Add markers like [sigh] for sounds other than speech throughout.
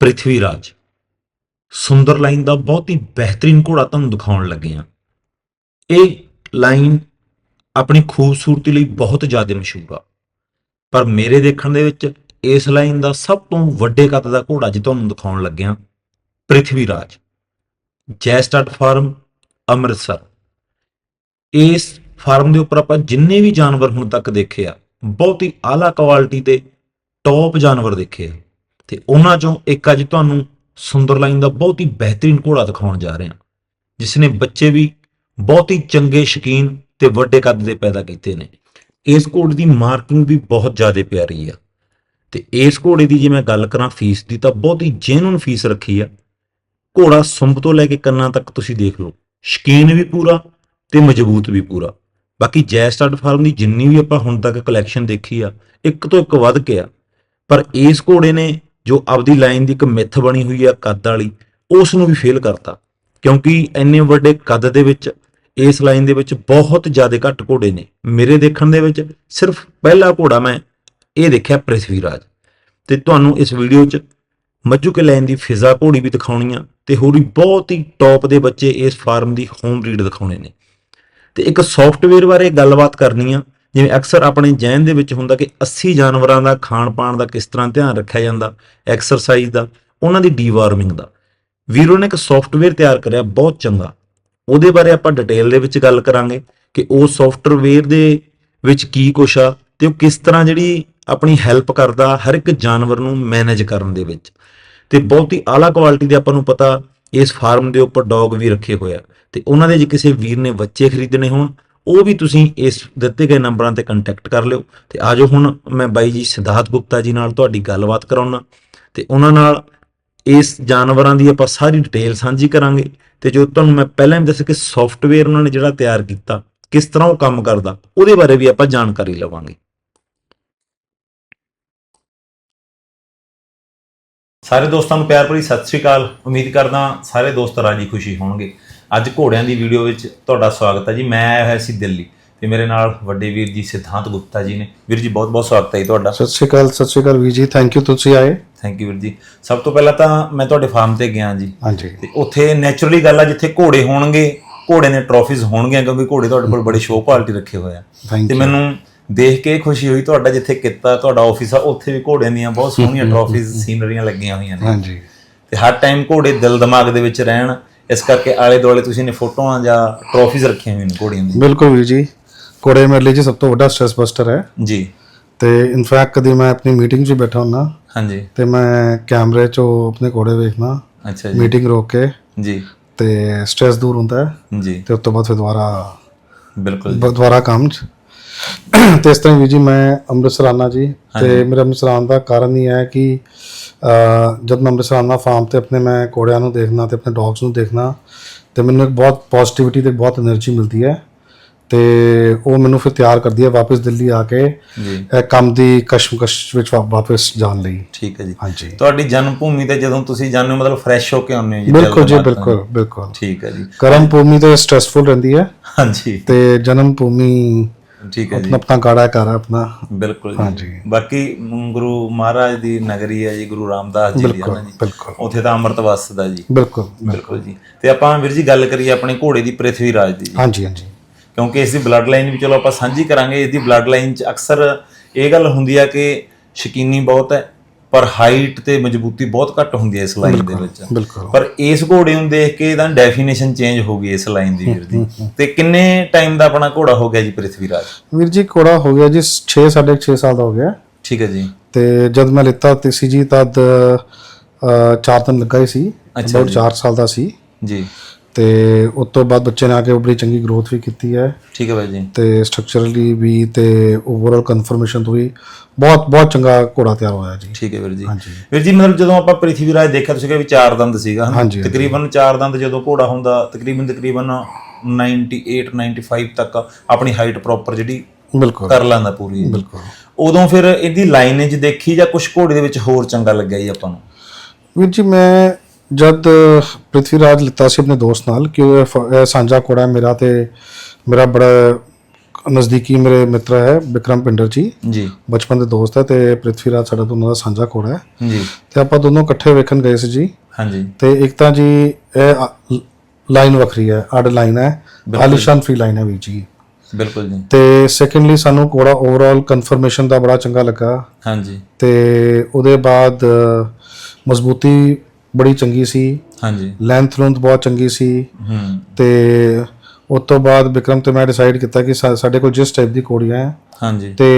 ਪ੍ਰਿਥਵੀ ਰਾਜ ਸੁੰਦਰ line ਦਾ ਬਹੁਤ ਹੀ ਬਿਹਤਰੀਨ ਘੋੜਾ ਤੁਹਾਨੂੰ ਦਿਖਾਉਣ ਲੱਗੇ ਆ ਇਹ ਲਾਈਨ ਆਪਣੀ ਖੂਬਸੂਰਤੀ ਲਈ ਬਹੁਤ ਜ਼ਿਆਦਾ ਮਸ਼ਹੂਰ ਆ। ਪਰ ਮੇਰੇ ਦੇਖਣ ਦੇ ਵਿੱਚ ਇਸ ਲਾਈਨ ਦਾ ਸਭ ਤੋਂ ਵੱਡੇ ਕੱਦ ਦਾ ਘੋੜਾ ਜੀ ਤੁਹਾਨੂੰ ਦਿਖਾਉਣ ਲੱਗੇ ਲੱਗਿਆ ਪ੍ਰਿਥਵੀ ਰਾਜ ਜੈ ਸਟਾਰਟ ਫਾਰਮ ਅੰਮ੍ਰਿਤਸਰ। ਇਸ ਫਾਰਮ ਦੇ ਉੱਪਰ ਆਪਾਂ ਜਿੰਨੇ ਵੀ ਜਾਨਵਰ ਹੁਣ ਤੱਕ ਦੇਖੇ ਆ, ਬਹੁਤ ਹੀ ਆਲਾ ਕੁਆਲਿਟੀ ਦੇ ਟੌਪ ਜਾਨਵਰ ਦੇਖੇ ਆ। ਤੇ ਉਹਨਾਂ ਚੋਂ ਇੱਕ ਅੱਜ ਤੁਹਾਨੂੰ ਸੁੰਦਰ ਲਾਈਨ ਦਾ ਬਹੁਤ ਹੀ ਬਿਹਤਰੀਨ ਘੋੜਾ ਦਿਖਾਉਣ ਜਾ ਰਹੇ। ਹਾਂ ਜਿਸ ਨੇ ਬੱਚੇ ਵੀ ਬਹੁਤ ਹੀ ਚੰਗੇ, ਸ਼ਕੀਨ ਤੇ ਵੱਡੇ ਕੱਦ ਦੇ ਪੈਦਾ ਕੀਤੇ ਨੇ। ਇਸ ਘੋੜੇ ਦੀ ਮਾਰਕਿੰਗ ਵੀ ਬਹੁਤ ਜ਼ਿਆਦਾ ਪਿਆਰੀ ਆ। ਤੇ ਇਸ ਘੋੜੇ ਦੀ ਜੇ ਮੈਂ ਗੱਲ ਕਰਾਂ ਫੀਸ ਦੀ ਤਾਂ ਬਹੁਤ ਹੀ ਜੈਨੂਨ ਫੀਸ ਰੱਖੀ ਆ। ਘੋੜਾ ਸੁੰਬ ਤੋਂ ਲੈ ਕੇ ਕੰਨਾਂ ਤੱਕ ਤੁਸੀਂ ਦੇਖ ਲਓ, ਸ਼ਕੀਨ ਵੀ ਪੂਰਾ ਤੇ ਮਜ਼ਬੂਤ ਵੀ ਪੂਰਾ। ਬਾਕੀ ਜੈ ਸਟਾਰਟ ਫਾਰਮ ਦੀ ਜਿੰਨੀ ਵੀ ਆਪਾਂ ਹੁਣ ਤੱਕ ਕਲੈਕਸ਼ਨ ਦੇਖੀ ਆ, ਇੱਕ ਤੋਂ ਇੱਕ ਵੱਧ ਕੇ ਆ। ਪਰ ਇਸ ਘੋੜੇ ਨੇ ਜੋ ਆਪਦੀ ਲਾਈਨ ਦੀ ਇੱਕ ਮਿੱਥ ਬਣੀ ਹੋਈ ਆ ਕੱਦ ਵਾਲੀ ਉਸ ਨੂੰ ਵੀ ਫੇਲ ਕਰਤਾ। ਕਿਉਂਕਿ ਇੰਨੇ ਵੱਡੇ ਕੱਦ ਦੇ ਵਿੱਚ, ਇਸ ਲਾਈਨ ਦੇ ਵਿੱਚ ਬਹੁਤ ਜ਼ਿਆਦਾ ਘੱਟ ਘੋੜੇ ਨੇ। ਮੇਰੇ ਦੇਖਣ ਦੇ ਵਿੱਚ ਸਿਰਫ ਪਹਿਲਾ ਘੋੜਾ ਮੈਂ ਇਹ ਦੇਖਿਆ ਪ੍ਰਿਥਵੀ ਰਾਜ। ਤੇ ਤੁਹਾਨੂੰ ਇਸ ਵੀਡੀਓ 'ਚ ਮੱਜੂ ਕੇ ਲਾਈਨ ਦੀ ਫਿਜ਼ਾ ਘੋੜੀ ਵੀ ਦਿਖਾਉਣੀ ਆ, ਤੇ ਹੋਰ ਵੀ ਬਹੁਤ ਹੀ ਟੌਪ ਦੇ ਬੱਚੇ ਇਸ ਫਾਰਮ ਦੀ ਹੋਮ ਰੀਡ ਦਿਖਾਉਣੇ ਨੇ। ਤੇ ਇੱਕ ਸੌਫਟਵੇਅਰ ਬਾਰੇ ਗੱਲਬਾਤ ਕਰਨੀ ਆ ਜਿਵੇਂ ਅਕਸਰ ਆਪਣੇ ਜੈਨ ਦੇ ਵਿੱਚ ਹੁੰਦਾ ਕਿ 80 ਜਾਨਵਰਾਂ ਦਾ ਖਾਣ ਪਾਣ ਦਾ ਕਿਸ ਤਰ੍ਹਾਂ ਧਿਆਨ ਰੱਖਿਆ ਜਾਂਦਾ ਐਕਸਰਸਾਈਜ਼ ਦਾ, ਉਹਨਾਂ ਦੀ ਡੀਵਾਰਮਿੰਗ ਦਾ। ਵੀਰੋ ਨੇ ਇੱਕ ਸੌਫਟਵੇਅਰ ਤਿਆਰ ਕਰਿਆ, ਬਹੁਤ ਚੰਗਾ। ਉਹਦੇ ਬਾਰੇ ਆਪਾਂ ਡਿਟੇਲ ਦੇ ਵਿੱਚ ਗੱਲ ਕਰਾਂਗੇ ਕਿ ਉਹ ਸੌਫਟਵੇਅਰ ਦੇ ਵਿੱਚ ਕੀ ਕੁਛ ਆ ਤੇ ਉਹ ਕਿਸ ਤਰ੍ਹਾਂ ਜਿਹੜੀ ਆਪਣੀ ਹੈਲਪ ਕਰਦਾ ਹਰ ਇੱਕ ਜਾਨਵਰ ਨੂੰ ਮੈਨੇਜ ਕਰਨ ਦੇ ਵਿੱਚ। ਤੇ ਬਹੁਤ ਹੀ ਆਲਾ ਕੁਆਲਿਟੀ ਦੇ ਆਪਾਂ ਨੂੰ ਪਤਾ, ਇਸ ਫਾਰਮ ਦੇ ਉੱਪਰ ਡੌਗ ਵੀ ਰੱਖੇ ਹੋਏ ਆ। ਤੇ ਉਹਨਾਂ ਦੇ ਜੇ ਕਿਸੇ ਵੀਰ ਨੇ ਬੱਚੇ ਖਰੀਦਣੇ ਹੋਣ ਉਹ ਵੀ ਤੁਸੀਂ ਇਸ ਦਿੱਤੇ ਗਏ ਨੰਬਰਾਂ ਤੇ ਕੰਟੈਕਟ ਕਰ ਲਿਓ ਤੇ ਆਜੋ ਹੁਣ ਮੈਂ ਬਾਈ ਜੀ ਸਿਧਾਰਥ ਗੁਪਤਾ ਜੀ ਨਾਲ ਤੁਹਾਡੀ ਗੱਲਬਾਤ ਕਰਾਉਣਾ ਤੇ ਉਹਨਾਂ ਨਾਲ ਇਸ ਜਾਨਵਰਾਂ ਦੀ ਆਪਾਂ ਸਾਰੀ ਡਿਟੇਲ ਸਾਂਝੀ ਕਰਾਂਗੇ ਤੇ ਜੋ ਤੁਹਾਨੂੰ ਮੈਂ ਪਹਿਲਾਂ ਵੀ ਦੱਸਿਆ ਕਿ ਸੌਫਟਵੇਅਰ ਉਹਨਾਂ ਨੇ ਜਿਹੜਾ ਤਿਆਰ ਕੀਤਾ, ਕਿਸ ਤਰ੍ਹਾਂ ਉਹ ਕੰਮ ਕਰਦਾ, ਉਹਦੇ ਬਾਰੇ ਵੀ ਆਪਾਂ ਜਾਣਕਾਰੀ ਲਵਾਂਗੇ। ਸਾਰੇ ਦੋਸਤਾਂ ਨੂੰ ਪਿਆਰ ਭਰੀ ਸਤਿ ਸ੍ਰੀ ਅਕਾਲ। ਉਮੀਦ ਕਰਦਾ ਸਾਰੇ ਦੋਸਤ ਰਾਜੀ ਖੁਸ਼ੀ ਹੋਣਗੇ। ਅੱਜ ਘੋੜਿਆਂ ਦੀ ਵੀਡੀਓ ਵਿੱਚ ਤੁਹਾਡਾ ਸਵਾਗਤ ਹੈ ਜੀ ਮੈਂ ਆਇਆ ਹੋਇਆ ਸੀ ਦਿੱਲੀ ਤੇ ਮੇਰੇ ਨਾਲ ਵੱਡੇ ਵੀਰ ਜੀ ਸਿਧਾਂਤ ਗੁਪਤਾ ਜੀ ਨੇ। ਵੀਰ ਜੀ ਬਹੁਤ ਬਹੁਤ ਸਵਾਗਤ ਹੈ ਜੀ ਤੁਹਾਡਾ। ਸਤਿ ਸ਼੍ਰੀ ਅਕਾਲ ਸਤਿ ਸ਼੍ਰੀ ਅਕਾਲ ਵੀਰ ਜੀ ਥੈਂਕ ਯੂ ਤੁਸੀਂ ਆਏ? ਥੈਂਕ ਯੂ ਵੀਰ ਜੀ। ਸਭ ਤੋਂ ਪਹਿਲਾਂ ਤਾਂ ਮੈਂ ਤੁਹਾਡੇ ਫਾਰਮ ਤੇ ਗਿਆ ਜੀ। ਹਾਂਜੀ। ਤੇ ਉੱਥੇ ਨੇਚਰਲੀ ਗੱਲ ਆ ਜਿੱਥੇ ਘੋੜੇ ਹੋਣਗੇ ਘੋੜੇ ਨੇ ਟਰੋਫੀਜ਼ ਹੋਣਗੀਆਂ ਕਿਉਂਕਿ ਘੋੜੇ ਤੁਹਾਡੇ ਕੋਲ ਬੜੇ ਸ਼ੋਅ ਕੁਆਲਿਟੀ ਰੱਖੇ ਹੋਏ ਆ। ਤੇ ਮੈਨੂੰ ਦੇਖ ਕੇ ਖੁਸ਼ੀ ਹੋਈ ਤੁਹਾਡਾ ਜਿੱਥੇ ਕਿੱਤਾ ਤੁਹਾਡਾ ਆਫਿਸ ਆ ਉੱਥੇ ਵੀ ਘੋੜਿਆਂ ਦੀਆਂ ਬਹੁਤ ਸੋਹਣੀਆਂ ਟਰੋਫੀਜ਼ ਸੀਨਰੀਆਂ ਲੱਗੀਆਂ ਹੋਈਆਂ ਨੇ। ਹਾਂਜੀ। ਤੇ ਹਰ ਟਾਈਮ ਘੋੜੇ ਦਿਲ ਦਿਮਾਗ ਦੇ ਵਿੱਚ ਰਹਿਣ ਇਸ ਕਰਕੇ ਆਲੇ ਦੁਆਲੇ ਤੁਸੀਂ ਨੇ ਫੋਟੋਆਂ ਜਾਂ ਟਰੋਫੀਜ਼ ਰੱਖੀਆਂ ਹੋਈਆਂ ਨੇ ਘੋੜਿਆਂ ਦੀ। ਬਿਲਕੁਲ ਵੀਰ ਜੀ। ਕੋੜੇ ਮੇਰੇ ਲਈ ਜੀ ਸਭ ਤੋਂ ਵੱਡਾ ਸਟ੍ਰੈਸ ਬਸਟਰ ਹੈ। ਜੀ। ਤੇ ਇਨਫੈਕਟ ਕਦੀ ਮੈਂ ਆਪਣੀ ਮੀਟਿੰਗ 'ਚ ਬੈਠਾ ਹੁੰਨਾ ਹਾਂਜੀ। ਤੇ ਮੈਂ ਕੈਮਰੇ 'ਚੋਂ ਆਪਣੇ ਕੋੜੇ ਵੇਖਣਾ ਅੱਛਾ ਜੀ। ਮੀਟਿੰਗ ਰੋਕ ਕੇ। ਜੀ। ਤੇ ਸਟ੍ਰੈਸ ਦੂਰ ਹੁੰਦਾ ਹੈ। ਜੀ। ਤੇ ਉਸ ਤੋਂ ਬਾਅਦ ਫਿਰ ਦੁਬਾਰਾ ਬਿਲਕੁਲ ਜੀ। ਦੁਬਾਰਾ ਕੰਮ 'ਚ। ਤੇ ਇਸ ਤਰ੍ਹਾਂ ਹੀ ਵੀਰ ਜੀ ਮੈਂ ਅੰਮ੍ਰਿਤਸਰ ਆਉਣਾ ਜੀ। ਤੇ ਮੇਰਾ ਅੰਮ੍ਰਿਤਸਰ ਆਉਣ ਦਾ ਕਾਰਨ ਇਹ ਹੈ ਕਿ ਜਦ ਮੈਂ ਅੰਮ੍ਰਿਤਸਰ ਆਉਣਾ ਫਾਰਮ ਤੇ ਆਪਣੇ ਮੈਂ ਕੋੜਿਆਂ ਨੂੰ ਦੇਖਣਾ ਤੇ ਆਪਣੇ ਡੌਗਸ ਨੂੰ ਦੇਖਣਾ ਤੇ ਮੈਨੂੰ ਇੱਕ ਬਹੁਤ ਪੋਜ਼ਿਟਿਵਿਟੀ ਤੇ ਬਹੁਤ એનર્ਜੀ ਮਿਲਦੀ ਹੈ ਤੇ ਉਹ ਮੈਨੂੰ ਫਿਰ ਤਿਆਰ ਕਰਦੀ ਹੈ ਵਾਪਸ ਦਿੱਲੀ ਆ ਕੇ ਇਹ ਕੰਮ ਦੀ ਕਸ਼ਮਕਸ਼ ਵਿੱਚ ਵਾਪਸ ਜਾਣ ਲਈ। ਠੀਕ ਹੈ ਜੀ। ਹਾਂਜੀ। ਤੁਹਾਡੀ ਜਨਮ ਭੂਮੀ ਤੇ ਜਦੋਂ ਤੁਸੀਂ ਜਾਂਦੇ ਹੋ ਮਤਲਬ ਫਰੈਸ਼ ਹੋ ਕੇ ਆਉਂਦੇ ਹੋ ਜੀ ਬਿਲਕੁਲ ਜੀ ਬਿਲਕੁਲ ਬਿਲਕੁਲ। ਠੀਕ ਹੈ ਜੀ। ਕਰਮ ਭੂਮੀ ਤੇ ਸਟ੍ਰੈਸਫੁਲ ਰਹਿੰਦੀ ਹੈ। ਹਾਂਜੀ। ਤੇ ਜਨਮ ਭੂਮੀ ਠੀਕ ਹੈ ਜੀ। ਆਪਣਾ ਆਪਣਾ ਗਾੜਾ ਘਰ ਹੈ ਆਪਣਾ। ਬਿਲਕੁਲ ਜੀ। ਹਾਂਜੀ। ਬਾਕੀ ਮ, ਗੁਰੂ ਮਹਾਰਾਜ ਦੀ ਨਗਰੀ ਹੈ ਜੀ ਗੁਰੂ ਰਾਮਦਾਸ ਜੀ ਦੀ ਹੈ ਬਿਲਕੁਲ ਜੀ। ਬਿਲਕੁਲ। ਉੱਥੇ ਤਾਂ ਅੰਮ੍ਰਿਤ ਵਸਦਾ ਜੀ। ਬਿਲਕੁਲ ਬਿਲਕੁਲ। ਜੀ। ਤੇ ਆਪਾਂ ਵੀਰ ਜੀ ਗੱਲ ਕਰੀਏ ਆਪਣੇ ਘੋੜੇ ਦੀ ਪ੍ਰਿਥਵੀ ਰਾਜ ਦੀ ਜੀ। ਹਾਂਜੀ ਹਾਂਜੀ। ਕਿਉਂਕਿ ਇਸ ਦੀ ਬਲੱਡ ਲਾਈਨ ਵੀ ਚਲੋ ਆਪਾਂ ਸਾਂਝੀ ਕਰਾਂਗੇ ਇਸ ਦੀ ਬਲੱਡ ਲਾਈਨ 'ਚ ਅਕਸਰ ਇਹ ਗੱਲ ਹੁੰਦੀ ਆ ਕਿ ਸ਼ਕੀਨੀ ਬਹੁਤ ਹੈ। ਪਰ ਹਾਈਟ ਤੇ ਮਜ਼ਬੂਤੀ ਬਹੁਤ ਘੱਟ ਹੁੰਦੀ ਹੈ ਇਸ ਲਾਈਨ ਦੇ ਵਿੱਚ। ਪਰ ਇਸ ਘੋੜੇ ਨੂੰ ਦੇਖ ਕੇ ਇਹਦਾ ਡੈਫੀਨੇਸ਼ਨ ਚੇਂਜ ਹੋ ਗਈ ਇਸ ਲਾਈਨ ਦੀ ਵੀਰ ਜੀ। ਤੇ ਕਿੰਨੇ ਟਾਈਮ ਦਾ ਆਪਣਾ ਘੋੜਾ ਹੋ ਗਿਆ ਜੀ ਪ੍ਰਿਥਵੀ ਰਾਜ ਵੀਰ ਜੀ ਕੋੜਾ ਹੋ ਗਿਆ ਜੀ 6 6.5 ਸਾਲ ਦਾ ਹੋ ਗਿਆ। ਠੀਕ ਹੈ ਜੀ। ਤੇ ਜਦ ਮੈਂ ਲਿੱਤਾ ਤੇ ਸੀ ਜੀ ਤਦ 4 ਦਿਨ ਲੱਗਾ ਹੀ ਸੀ। ਅਬਾਊਟ 4 ਸਾਲ ਦਾ ਸੀ। ਜੀ। ਤੇ ਉਸ ਤੋਂ ਬਾਅਦ ਬੱਚੇ ਨੇ ਆ ਕੇ ਬੜੀ ਚੰਗੀ ਗਰੋਥ ਵੀ ਕੀਤੀ ਹੈ। ਠੀਕ ਹੈ ਬਾਈ ਜੀ। ਤੇ ਸਟਰਕਚਰਲੀ ਵੀ ਤੇ ਓਵਰਆਲ ਕਨਫਰਮੇਸ਼ਨ ਤੋਂ ਵੀ ਬਹੁਤ ਬਹੁਤ ਚੰਗਾ ਘੋੜਾ ਤਿਆਰ ਹੋਇਆ ਜੀ। ਠੀਕ ਹੈ ਵੀਰ ਜੀ। ਵੀਰ ਜੀ ਮਤਲਬ ਜਦੋਂ ਆਪਾਂ ਪ੍ਰਿਥਵੀ ਰਾਜ ਦੇਖਿਆ ਤੁਸੀਂ ਕਿਹਾ ਵੀ ਚਾਰ ਦੰਦ ਸੀਗਾ ਤਕਰੀਬਨ ਚਾਰ ਦੰਦ ਜਦੋਂ ਘੋੜਾ ਹੁੰਦਾ ਤਕਰੀਬਨ ਤਕਰੀਬਨ 98 95 ਤੱਕ ਆਪਣੀ ਹਾਈਟ ਪ੍ਰੋਪਰ ਜਿਹੜੀ ਬਿਲਕੁਲ। ਕਰ ਲੈਂਦਾ ਪੂਰੀ। ਬਿਲਕੁਲ। ਉਦੋਂ ਫਿਰ ਇਹਦੀ ਲਾਈਨੇਜ ਦੇਖੀ ਜਾਂ ਕੁਝ ਘੋੜੇ ਦੇ ਵਿੱਚ ਹੋਰ ਚੰਗਾ ਲੱਗਿਆ ਜੀ ਆਪਾਂ ਨੂੰ? ਵੀਰ ਜੀ ਮੈਂ ਜਦ ਪ੍ਰਿਥਵੀ ਰਾਜ ਲਿੱਤਾ ਸੀ ਆਪਣੇ ਦੋਸਤ ਨਾਲ ਕਿ ਇਹ ਸਾਂਝਾ ਕੋੜਾ ਮੇਰਾ ਤੇ ਮੇਰਾ ਬੜਾ ਨਜ਼ਦੀਕੀ ਮੇਰੇ ਮਿੱਤਰ ਹੈ ਵਿਕਰਮ ਪਿੰਡਰ ਜੀ। ਜੀ। ਬਚਪਨ ਦੇ ਦੋਸਤ ਹੈ ਤੇ ਪ੍ਰਿਥਵੀ ਰਾਜ ਸਾਡਾ ਦੋਨਾਂ ਦਾ ਸਾਂਝਾ ਘੋੜਾ ਹੈ। ਜੀ। ਤੇ ਆਪਾਂ ਦੋਨੋਂ ਇਕੱਠੇ ਵੇਖਣ ਗਏ ਸੀ ਜੀ। ਹਾਂਜੀ। ਤੇ ਇੱਕ ਤਾਂ ਜੀ ਇਹ ਲਾਈਨ ਵੱਖਰੀ ਹੈ ਅੱਡ ਲਾਈਨ ਹੈ ਆਲੀਸ਼ਾਨ ਫ੍ਰੀ ਲਾਈਨ ਹੈ ਵੀ ਜੀ। ਬਿਲਕੁਲ ਜੀ। ਤੇ ਸੈਕੰਡਲੀ ਸਾਨੂੰ ਘੋੜਾ ਓਵਰਆਲ ਕਨਫਰਮੇਸ਼ਨ ਦਾ ਬੜਾ ਚੰਗਾ ਲੱਗਾ। ਹਾਂਜੀ। ਤੇ ਉਹਦੇ ਬਾਅਦ ਮਜ਼ਬੂਤੀ ਬੜੀ ਚੰਗੀ ਸੀ। ਹਾਂਜੀ। ਲੈਂਥ ਲੁੰਥ ਬਹੁਤ ਚੰਗੀ ਸੀ। ਹੂੰ। ਤੇ ਉਸ ਤੋਂ ਬਾਅਦ ਵਿਕਰਮ ਤੇ ਮੈਂ ਡਿਸਾਈਡ ਕੀਤਾ ਕਿ ਸਾਡੇ ਕੋਲ ਜਿਸ ਟਾਈਪ ਦੀ ਘੋੜੀਆਂ ਹੈ ਹਾਂਜੀ। ਤੇ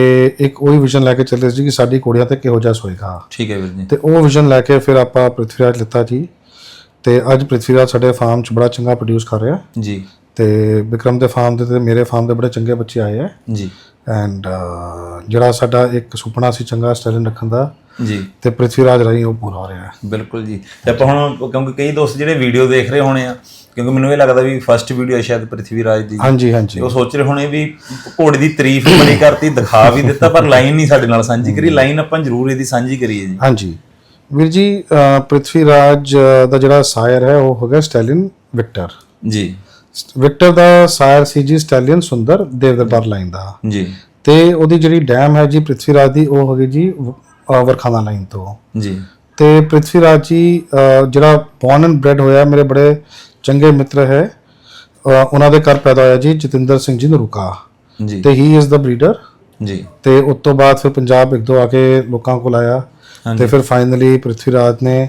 ਇੱਕ ਉਹੀ ਵਿਜ਼ਨ ਲੈ ਕੇ ਚੱਲੇ ਸੀ ਕਿ ਸਾਡੀ ਘੋੜੀਆਂ ਤੇ ਕਿਹੋ ਜਿਹਾ ਸੋਏਗਾ। ਠੀਕ ਹੈ ਵੀਰ ਜੀ। ਤੇ ਉਹ ਵਿਜ਼ਨ ਲੈ ਕੇ ਫਿਰ ਆਪਾਂ ਪ੍ਰਿਥਵੀਰਾਜ ਲਿੱਤਾ ਜੀ। ਤੇ ਅੱਜ ਪ੍ਰਿਥਵੀਰਾਜ ਸਾਡੇ ਫਾਰਮ 'ਚ ਬੜਾ ਚੰਗਾ ਪ੍ਰੋਡਿਊਸ ਕਰ ਰਿਹਾ। ਜੀ। ਤੇ ਵਿਕਰਮ ਦੇ ਫਾਰਮ ਦੇ ਤੇ ਮੇਰੇ ਫਾਰਮ ਦੇ ਬੜੇ ਚੰਗੇ ਬੱਚੇ ਆਏ ਆ ਜੀ। ਐਂਡ ਜਿਹੜਾ ਸਾਡਾ ਇੱਕ ਸੁਪਨਾ ਸੀ ਚੰਗਾ ਸਟੈਲਨ ਰੱਖਣ ਦਾ ਜੀ। ਤੇ ਪ੍ਰਿਥਵੀਰਾਜ ਰਾਹੀਂ ਉਹ ਪੂਰਾ ਹੋ ਰਿਹਾ ਹੈ। ਬਿਲਕੁਲ ਜੀ। ਤੇ ਆਪਾਂ ਹੁਣ ਕਿਉਂਕਿ ਕਈ ਦੋਸਤ ਜਿਹੜੇ ਵੀਡੀਓ ਦੇਖ ਰਹੇ ਹੋਣੇ ਆ ਕਿਉਂਕਿ ਮੈਨੂੰ ਇਹ ਲੱਗਦਾ ਵੀ ਫਸਟ ਵੀਡੀਓ ਸ਼ਾਇਦ ਪ੍ਰਿਥਵੀ ਰਾਜ ਦੀ। ਹਾਂਜੀ ਹਾਂਜੀ। ਉਹ ਸੋਚ ਰਹੇ ਹੋਣੇ ਵੀ ਘੋੜੇ ਦੀ ਤਾਰੀਫ ਬੜੀ ਕਰਤੀ ਦਿਖਾ ਵੀ ਦਿੱਤਾ ਪਰ ਲਾਈਨ ਨਹੀਂ ਸਾਡੇ ਨਾਲ ਸਾਂਝੀ ਕਰੀ। ਲਾਈਨ ਆਪਾਂ ਜ਼ਰੂਰ ਇਹਦੀ ਸਾਂਝੀ ਕਰੀਏ ਜੀ। ਹਾਂਜੀ। ਵੀਰ ਜੀ ਪ੍ਰਿਥਵੀਰਾਜ ਦਾ ਜਿਹੜਾ ਸਾਇਰ ਹੈ ਉਹ ਹੋ ਗਿਆ ਸਟੈਲਿਨ ਵਿਕਟਰ। ਜੀ। ਵਿਕਟਰ ਦਾ ਸਾਇਰ ਸੀ ਜੀ ਸਟੈਲੀਅਨ ਸੁੰਦਰ ਦੇਵਦਰਬਾਰ ਲਾਈਨ ਦਾ। ਜੀ। ਤੇ ਉਹਦੀ ਜਿਹੜੀ ਡੈਮ ਹੈ ਜੀ ਪ੍ਰਿਥਵੀਰਾਜ ਦੀ ਉਹ ਹੋ ਗਈ ਜੀ ਵ- ਅਹ ਵਰਖਾਨਾ ਲਾਈਨ ਤੋਂ। ਜੀ। ਤੇ ਪ੍ਰਿਥਵੀਰਾਜ ਜੀ ਅਹ, ਜਿਹੜਾ ਬੌਰਨ ਐਂਡ ਬ੍ਰੈਡ ਹੋਇਆ ਮੇਰੇ ਬੜੇ ਚੰਗੇ ਮਿੱਤਰ ਹੈ। ਉਹਨਾਂ ਦੇ ਘਰ ਪੈਦਾ ਹੋਇਆ ਜੀ ਜਤਿੰਦਰ ਸਿੰਘ ਜੀ ਨਰੂਕਾ ਜੀ। ਤੇ ਹੀ ਇਜ਼ ਦਾ ਬਰੀਡਰ ਜੀ। ਤੇ ਉਸ ਤੋਂ ਬਾਅਦ ਫਿਰ ਪੰਜਾਬ ਇੱਕ ਦੋ ਆ ਕੇ ਲੋਕਾਂ ਕੋਲ ਆਇਆ। ਤੇ ਫਿਰ ਫਾਈਨਲੀ ਪ੍ਰਿਥਵੀਰਾਜ ਨੇ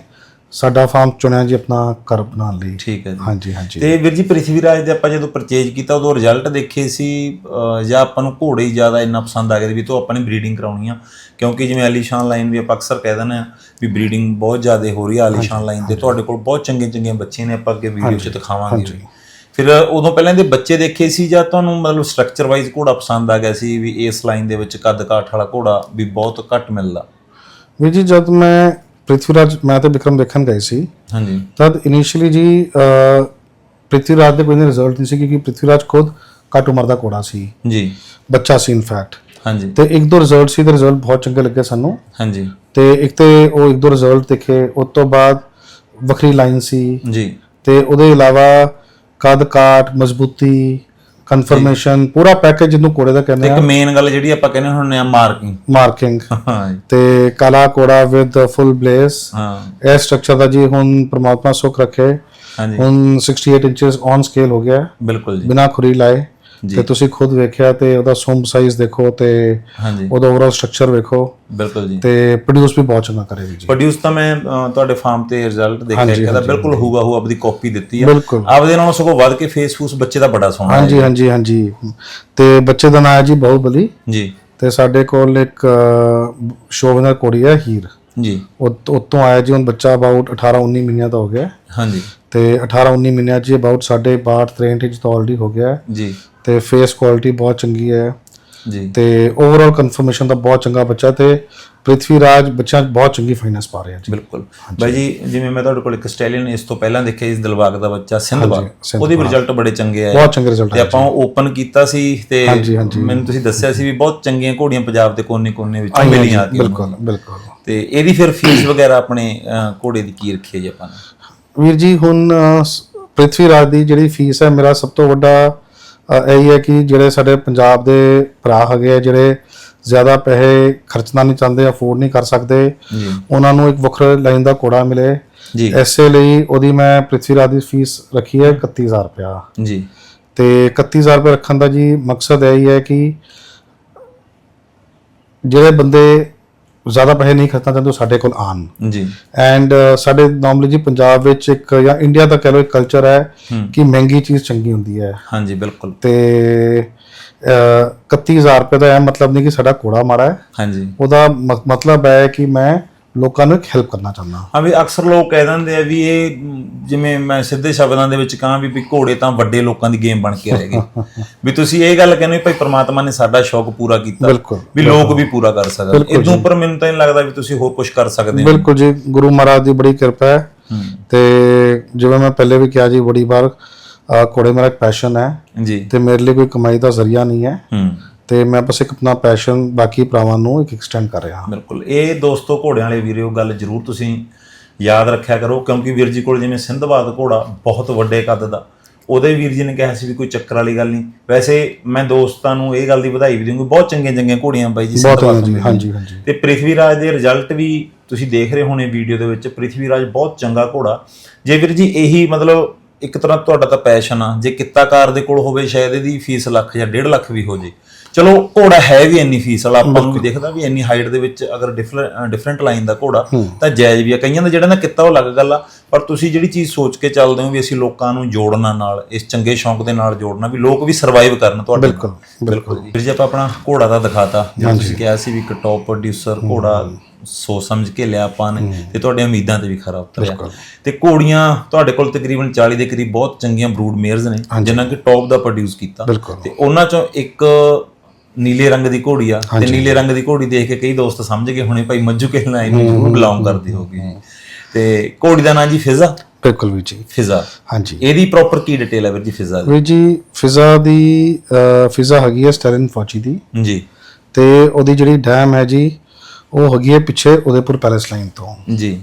ਸਾਡਾ ਫਾਰਮ ਚੁਣਿਆ ਜੀ ਆਪਣਾ ਘਰ ਬਣਾਉਣ ਲਈ। ਠੀਕ ਹੈ ਜੀ। ਹਾਂਜੀ ਹਾਂਜੀ। ਤੇ ਵੀਰ ਜੀ ਪ੍ਰਿਥਵੀ ਰਾਜ ਦੇ ਆਪਾਂ ਜਦੋਂ ਪਰਚੇਜ ਕੀਤਾ ਉਦੋਂ ਰਿਜ਼ਲਟ ਦੇਖੇ ਸੀ ਅਹ, ਜਾਂ ਆਪਾਂ ਨੂੰ ਘੋੜੇ ਹੀ ਜ਼ਿਆਦਾ ਇੰਨਾ ਪਸੰਦ ਆ ਗਿਆ ਵੀ ਤੋਂ ਆਪਾਂ ਨੇ ਬਰੀਡਿੰਗ ਕਰਾਉਣੀ ਆ? ਕਿਉਂਕਿ ਜਿਵੇਂ ਆਲੀਸ਼ਾਨ ਲਾਈਨ ਵੀ ਆਪਾਂ ਅਕਸਰ ਕਹਿ ਦਿੰਦੇ ਆ ਵੀ ਬਰੀਡਿੰਗ ਬਹੁਤ ਜ਼ਿਆਦਾ ਹੋ ਰਹੀ ਆ ਆਲੀਸ਼ਾਨ ਲਾਈਨ ਤੇ। ਤੁਹਾਡੇ ਕੋਲ ਬਹੁਤ ਚੰਗੇ ਚੰਗੇ ਬੱਚੇ ਨੇ ਆਪਾਂ ਅੱਗੇ ਵੀਡੀਓ 'ਚ ਦਿਖਾਵਾਂਗੇ ਵੀ। ਫਿਰ ਉਦੋਂ ਪਹਿਲਾਂ ਦੇ ਬੱਚੇ ਦੇਖੇ ਸੀ ਜਾਂ ਤੁਹਾਨੂੰ ਮਤਲਬ ਸਟਰਕਚਰ ਵਾਈਜ਼ ਘੋੜਾ ਪਸੰਦ ਆ ਗਿਆ ਸੀ ਵੀ ਇਸ ਲਾਈਨ ਦੇ ਵਿੱਚ ਕੱਦ ਕਾਠ ਵਾਲਾ ਘੋੜਾ ਵੀ ਬਹੁਤ ਘੱਟ ਮਿਲਦਾ? ਵੀਰ ਜੀ ਜਦ ਮੈਂ ਪ੍ਰਿਥਵੀਰਾਜ ਮੈਂ ਤੇ ਵਿਕਰਮ ਵੇਖਣ ਗਏ ਸੀ। ਹਾਂਜੀ। ਤਦ ਇਨੀਸ਼ੀਅਲੀ ਜੀ ਪ੍ਰਿਥਵੀਰਾਜ ਦੇ ਕੋਈ ਰਿਜ਼ਲਟ ਨਹੀਂ ਸੀ ਕਿਉਂਕਿ ਪ੍ਰਿਥਵੀਰਾਜ ਖੁਦ ਘੱਟ ਉਮਰ ਦਾ ਘੋੜਾ ਸੀ। ਜੀ। ਬੱਚਾ ਸੀ ਇਨਫੈਕਟ ਹਾਂਜੀ। ਤੇ ਇੱਕ ਦੋ ਰਿਜ਼ਲਟ ਸੀ ਤੇ ਰਿਜ਼ਲਟ ਬਹੁਤ ਚੰਗੇ ਲੱਗੇ ਸਾਨੂੰ। ਹਾਂਜੀ। ਤੇ ਇੱਕ ਤੇ ਉਹ ਇੱਕ ਦੋ ਰਿਜ਼ਲਟ ਦੇਖੇ ਉਸ ਤੋਂ ਬਾਅਦ ਵੱਖਰੀ ਲਾਈਨ ਸੀ। ਜੀ। ਤੇ ਉਹਦੇ ਇਲਾਵਾ ਕੱਦ ਕਾਠ ਮਜ਼ਬੂਤੀ ਕਨਫਰਮੇਸ਼ਨ ਪੂਰਾ ਪੈਕੇਜ ਜਿਹਨੂੰ ਕੋੜੇ ਦਾ ਕਹਿੰਦੇ ਇੱਕ ਆ। ਮੇਨ ਗੱਲ ਜਿਹੜੀ ਆਪਾਂ ਕਹਿੰਦੇ ਹੁੰਦੇ ਆ ਮਾਰਕਿੰਗ ਮਾਰਕਿੰਗ ਤੇ ਕਾਲਾ ਕੋੜਾ ਵਿਦ ਫੁੱਲ ਬਲੇਸ ਹਾਂ। ਇਹ ਸਟਰਕਚਰ ਦਾ ਜੀ ਹੁਣ ਪ੍ਰਮਾਤਮਾ ਸੁਖ ਰੱਖੇ। ਹਾਂਜੀ ਹੁਣ 68 ਇੰਚਸ ਔਨ ਸਕੇਲ ਹੋ ਗਿਆ। ਬਿਲਕੁਲ ਜੀ। ਬਿਨਾ ਖੁਰੀ ਲਾਏ। ਤੇ ਤੁਸੀਂ ਖੁਦ ਵੇਖਿਆ ਤੇ ਉਹਦਾ ਸੁੰਬ ਸਾਈਜ਼ ਦੇਖੋ ਤੇ ਹਾਂਜੀ। ਉਹਦਾ ਓਵਰਆਲ ਸਟਰਕਚਰ ਵੇਖੋ। ਬਿਲਕੁਲ ਜੀ। ਤੇ ਪ੍ਰੋਡਿਊਸ ਵੀ ਬਹੁਤ ਚੰਗਾ ਕਰੇਗੀ ਜੀ। ਪ੍ਰੋਡਿਊਸ ਤਾਂ ਮੈਂ ਤੁਹਾਡੇ ਫਾਰਮ ਤੇ ਰਿਜ਼ਲਟ ਦੇਖਿਆ ਕਹਿੰਦਾ ਬਿਲਕੁਲ ਹੋਊਗਾ ਹੋ ਆਪਦੀ ਕਾਪੀ ਦਿੱਤੀ ਆ। ਆਪਦੇ ਨਾਲੋਂ ਸਗੋਂ ਵੱਧ ਕੇ ਫੇਸ ਫੂਸ ਬੱਚੇ ਦਾ ਬੜਾ ਸੋਹਣਾ ਹੈ ਹਾਂਜੀ ਹਾਂਜੀ ਹਾਂਜੀ। ਤੇ ਬੱਚੇ ਦਾ ਨਾਮ ਹੈ ਜੀ ਬਾਹੂਬਲੀ ਜੀ। ਤੇ ਸਾਡੇ ਕੋਲ ਇੱਕ ਸ਼ੋਵਨਰ ਕੋੜੀ ਹੈ ਹੀਰ। ਜੀ। ਉਹ ਉਤੋਂ ਆਇਆ ਜੀ ਹੁਣ ਬੱਚਾ ਅਬਾਊਟ 18 19 ਮਹੀਨਿਆਂ ਦਾ ਹੋ ਗਿਆ। ਹਾਂਜੀ। ਤੇ 18 19 ਮਹੀਨਿਆਂ 'ਚ ਜੀ ਅਬਾਊਟ ਸਾਡੇ 62 63 ਇੰਚ ਦਾ ਆਲਰੇਡੀ ਹੋ ਗਿਆ। ਜੀ। ਤੇ ਫੇਸ ਕੁਆਲਿਟੀ ਬਹੁਤ ਚੰਗੀ ਹੈ। ਜੀ। ਤੇ ਓਵਰਆਲ ਕਨਫਰਮੇਸ਼ਨ ਦਾ ਬਹੁਤ ਚੰਗਾ ਬੱਚਾ ਤੇ ਪ੍ਰਿਥਵੀ ਰਾਜ ਬੱਚਾ ਬਹੁਤ ਚੰਗੀ ਫਾਈਨੈਂਸ ਪਾ ਰਿਹਾ ਜੀ। ਬਿਲਕੁਲ। ਬਾਈ ਜੀ ਜਿਵੇਂ ਮੈਂ ਤੁਹਾਡੇ ਕੋਲ ਇੱਕ ਸਟੈਲੀਅਨ ਇਸ ਤੋਂ ਪਹਿਲਾਂ ਦੇਖਿਆ ਇਸ ਦਿਲਬਾਗ ਦਾ ਬੱਚਾ ਸਿੰਧਬਾਗ। ਉਹਦੇ ਰਿਜ਼ਲਟ ਬੜੇ ਚੰਗੇ ਆਏ। ਬਹੁਤ ਚੰਗੇ ਰਿਜ਼ਲਟ ਤੇ ਆਪਾਂ ਓਪਨ ਕੀਤਾ ਸੀ ਤੇ। ਮੈਨੂੰ ਤੁਸੀਂ ਦੱਸਿਆ ਸੀ ਵੀ ਬਹੁਤ ਚੰਗੀਆਂ ਘੋੜੀਆਂ ਪੰਜਾਬ ਦੇ ਕੋਨੇ-ਕੋਨੇ ਵਿੱਚ ਮਿਲੀਆਂ ਆ ਬਿਲਕੁਲ ਬਿਲਕੁਲ। ਤੇ ਇਹਦੀ ਫਿਰ ਫੀਸ ਵਗੈਰਾ ਆਪਣੇ ਘੋੜੇ ਦੀ ਕੀ ਰੱਖੀ ਹੈ ਜੀ ਆਪਾਂ ਨੇ? ਵੀਰ ਜੀ ਹੁਣ ਪ੍ਰਿਥਵੀ ਰਾਜ ਦੀ ਜਿਹੜੀ ਫੀਸ ਹੈ ਮੇਰਾ ਸਭ ਤੋਂ ਵੱਡਾ ਇਹੀ ਹੈ ਕਿ ਜਿਹੜੇ ਸਾਡੇ ਪੰਜਾਬ ਦੇ ਭਰਾ ਹੈਗੇ ਆ ਜਿਹੜੇ ਜ਼ਿਆਦਾ ਪੈਸੇ ਖਰਚਣਾ ਨਹੀਂ ਚਾਹੁੰਦੇ ਅਫੋਰਡ ਨਹੀਂ ਕਰ ਸਕਦੇ ਉਹਨਾਂ ਨੂੰ ਇੱਕ ਵੱਖਰੇ ਲਾਈਨ ਦਾ ਕੋੜਾ ਮਿਲੇ। ਜੀ। ਐਸੇ ਲਈ ਉਹਦੀ ਮੈਂ ਪ੍ਰਿਥਵੀ ਰਾਜ ਦੀ ਫੀਸ ਰੱਖੀ ਹੈ 31000 ਰੁਪਇਆ। ਜੀ। ਤੇ 31000 ਰੁਪਏ ਰੱਖਣ ਦਾ ਜੀ ਮਕਸਦ ਇਹ ਹੀ ਹੈ ਕਿ ਜਿਹੜੇ ਬੰਦੇ ਜ਼ਿਆਦਾ ਪੈਸੇ ਨਹੀਂ ਖਰਚਣਾ ਚਾਹੁੰਦੇ ਉਹ ਸਾਡੇ ਕੋਲ ਆਣ ਜੀ। ਐਂਡ ਸਾਡੇ ਨਾਰਮਲੀ ਜੀ ਪੰਜਾਬ ਵਿੱਚ ਇੱਕ ਜਾਂ ਇੰਡੀਆ ਦਾ ਕਹਿ ਲਓ ਇੱਕ ਕਲਚਰ ਹੈ। ਕਿ ਮਹਿੰਗੀ ਚੀਜ਼ ਚੰਗੀ ਹੁੰਦੀ ਹੈ। ਹਾਂਜੀ ਬਿਲਕੁਲ। ਤੇ ਅਹ, 31000 ਰੁਪਏ ਦਾ ਇਹ ਮਤਲਬ ਨਹੀਂ ਕਿ ਸਾਡਾ ਕੋੜਾ ਮਾੜਾ ਹੈ। ਹਾਂਜੀ। ਉਹਦਾ ਮਤਲਬ ਹੈ ਕਿ ਮੈਂ ਲੋਕਾਂ ਨੂੰ ਹੈਲਪ ਕਰਨਾ ਚਾਹੁੰਦਾ ਹਾਂ। ਵੀ ਅਕਸਰ ਲੋਕ ਕਹਿ ਦਿੰਦੇ ਆ ਵੀ ਇਹ ਜਿਵੇਂ ਮੈਂ ਸਿੱਧੇ ਸ਼ਬਦਾਂ ਦੇ ਵਿੱਚ ਕਹਾਂ ਵੀ ਘੋੜੇ ਤਾਂ ਵੱਡੇ ਲੋਕਾਂ ਦੀ ਗੇਮ ਬਣ ਕੇ ਰਹਿ ਗਏ। [laughs] ਵੀ ਤੁਸੀਂ ਇਹ ਗੱਲ ਕਹਿੰਦੇ ਭਾਈ ਪ੍ਰਮਾਤਮਾ ਨੇ ਸਾਡਾ ਸ਼ੌਕ ਪੂਰਾ ਕੀਤਾ। ਵੀ ਲੋਕ ਵੀ ਪੂਰਾ ਕਰ ਸਕਣ। ਇਦੋਂ ਉੱਪਰ ਮੈਨੂੰ ਤਾਂ ਨਹੀਂ ਲੱਗਦਾ ਵੀ ਤੁਸੀਂ ਹੋਰ ਕੁਝ ਕਰ ਸਕਦੇ ਹੋ। ਬਿਲਕੁਲ ਜੀ ਗੁਰੂ ਮਹਾਰਾਜ ਦੀ ਬੜੀ ਕਿਰਪਾ ਹੈ। ਤੇ ਜਿਵੇਂ ਮੈਂ ਪਹਿਲੇ ਵੀ ਕਿਹਾ ਜੀ ਬੜੀ ਵਾਰ ਘੋੜੇ ਮੇਰਾ ਪੈਸ਼ਨ ਹੈ। ਜੀ। ਤੇ ਮੇਰੇ ਲਈ ਕੋਈ ਕਮਾਈ ਦਾ ਜ਼ਰੀਆ ਨਹੀਂ ਹੈ। ਹੂੰ। ਤੇ ਮੈਂ ਬਸ ਇੱਕ ਆਪਣਾ ਪੈਸ਼ਨ ਬਾਕੀ ਭਰਾਵਾਂ ਨੂੰ ਇੱਕ ਐਕਸਟੈਂਡ ਕਰ ਰਿਹਾ ਹਾਂ। ਬਿਲਕੁਲ। ਇਹ ਦੋਸਤੋ ਘੋੜਿਆਂ ਵਾਲੇ ਵੀਰਿਓ ਗੱਲ ਜ਼ਰੂਰ ਤੁਸੀਂ ਯਾਦ ਰੱਖਿਆ ਕਰੋ ਕਿਉਂਕਿ ਵੀਰ ਜੀ ਕੋਲ ਜਿਵੇਂ ਸਿੰਧਵਾਦ ਘੋੜਾ ਬਹੁਤ ਵੱਡੇ ਕੱਦ ਦਾ ਉਹਦੇ ਵੀਰ ਜੀ ਨੇ ਕਿਹਾ ਸੀ ਵੀ ਕੋਈ ਚੱਕਰ ਵਾਲੀ ਗੱਲ ਨਹੀਂ। ਵੈਸੇ ਮੈਂ ਦੋਸਤਾਂ ਨੂੰ ਇਹ ਗੱਲ ਦੀ ਵਧਾਈ ਵੀ ਦਊਂਗਾ ਬਹੁਤ ਚੰਗੀਆਂ ਚੰਗੀਆਂ ਘੋੜੀਆਂ ਬਾਈ ਜੀ ਬਹੁਤ ਸਿੰਧ ਹਾਂਜੀ ਪਾਸੋਂ ਹਾਂਜੀ ਹਾਂਜੀ। ਤੇ ਪ੍ਰਿਥਵੀ ਰਾਜ ਦੇ ਰਿਜ਼ਲਟ ਵੀ ਤੁਸੀਂ ਦੇਖ ਰਹੇ ਹੋਣੇ ਵੀਡੀਓ ਦੇ ਵਿੱਚ ਪ੍ਰਿਥਵੀ ਰਾਜ ਬਹੁਤ ਚੰਗਾ ਘੋੜਾ। ਜੇ ਵੀਰ ਜੀ ਇਹੀ ਮਤਲਬ ਇੱਕ ਤਰ੍ਹਾਂ ਤੁਹਾਡਾ ਤਾਂ ਪੈਸ਼ਨ ਆ ਜੇ ਕਿੱਤਾਕਾਰ ਦੇ ਕੋਲ ਹੋਵੇ ਸ਼ਾਇਦ ਇਹਦੀ ਫੀਸ ਲੱਖ ਜਾਂ 1.5 ਲੱਖ ਵੀ ਹੋ ਜੇ। ਚਲੋ ਘੋੜਾ ਹੈ ਵੀ ਇੰਨੀ ਫੀਸ ਵਾਲਾ ਆਪਾਂ ਨੂੰ ਵੀ ਦਿਖਦਾ ਵੀ ਇੰਨੀ ਹਾਈਟ ਦੇ ਵਿੱਚ ਅਗਰ ਡਿਫਰੈਂਟ ਲਾਈਨ ਦਾ ਘੋੜਾ ਤਾਂ ਜਾਇਜ਼ ਵੀ ਆ। ਕਈਆਂ ਦਾ ਜਿਹੜਾ ਨਾ ਕਿੱਤਾ ਉਹ ਅਲੱਗ ਗੱਲ ਆ। ਪਰ ਤੁਸੀਂ ਜਿਹੜੀ ਚੀਜ਼ ਸੋਚ ਕੇ ਚੱਲਦੇ ਹੋ ਵੀ ਅਸੀਂ ਲੋਕਾਂ ਨੂੰ ਜੋੜਨਾ ਨਾਲ ਇਸ ਚੰਗੇ ਸ਼ੌਂਕ ਦੇ ਨਾਲ ਜੋੜਨਾ ਵੀ ਲੋਕ ਵੀ ਸਰਵਾਈਵ ਕਰਨ ਤੁਹਾਡੇ ਨਾਲ। ਬਿਲਕੁਲ ਬਿਲਕੁਲ ਜੀ। ਫਿਰ ਜੇ ਆਪਾਂ ਆਪਣਾ ਘੋੜਾ ਦਾ ਦਿਖਾਤਾ। ਜਿਵੇਂ ਤੁਸੀਂ ਕਿਹਾ ਸੀ ਵੀ ਇੱਕ ਟੌਪ ਪ੍ਰੋਡਿਊਸਰ ਘੋੜਾ ਸੋਚ ਸਮਝ ਕੇ ਲਿਆ ਆਪਾਂ ਨੇ ਤੇ ਤੁਹਾਡੀਆਂ ਉਮੀਦਾਂ ਤੇ ਵੀ ਖਰਾ ਉਤਰਿਆ। ਤੇ ਘੋੜੀਆਂ ਤੁਹਾਡੇ ਕੋਲ ਤਕਰੀਬਨ 40 ਦੇ ਕਰੀਬ ਬਹੁਤ ਚੰਗੀਆਂ ਬਰੂਡ ਮੇਅਰਸ ਨੇ ਜਿਨ੍ਹਾਂ ਕਿ ਟੌਪ ਦਾ ਪ੍ਰੋਡਿਊਸ ਕੀਤਾ। ਬਿਲਕੁਲ। ਤੇ ਉਹਨਾਂ ਚੋਂ ਇੱਕ ਨੀਲੇ ਰੰਗ ਦੀ ਘੋੜੀ ਆ ਤੇ ਨੀਲੇ ਰੰਗ ਦੀ ਘੋੜੀ ਦੇਖ ਕੇ ਕਈ ਦੋਸਤ ਸਮਝ ਗਏ ਹੋਣੇ ਭਾਈ ਮੱਜੂ ਕੇ ਲਾਈਨ ਨੂੰ ਜ਼ਰੂਰ ਬਿਲੋਂਗ ਕਰਦੀ ਹੋਗੀ। ਤੇ ਘੋੜੀ ਦਾ ਨਾਂ ਜੀ ਫਿਜ਼ਾ। ਬਿਲਕੁਲ ਵੀਰ ਜੀ। ਫਿਜ਼ਾ। ਹਾਂਜੀ। ਇਹਦੀ ਪ੍ਰੋਪਰ ਕੀ ਡਿਟੇਲ ਹੈ ਵੀਰ ਜੀ ਫਿਜ਼ਾ ਦੀ? ਵੀਰ ਜੀ ਫਿਜ਼ਾ ਦੀ ਫਿਜ਼ਾ ਹੈਗੀ ਹੈ ਸਟੈਲਿਨ ਫੌਜੀ ਦੀ। ਜੀ। ਤੇ ਉਹਦੀ ਜਿਹੜੀ ਡੈਮ ਹੈ ਜੀ ਉਹ ਹੈਗੀ ਹੈ ਪਿੱਛੇ ਉਦੈਪੁਰ ਪੈਲੇਸ ਲਾਈਨ ਤੋਂ। ਜੀ।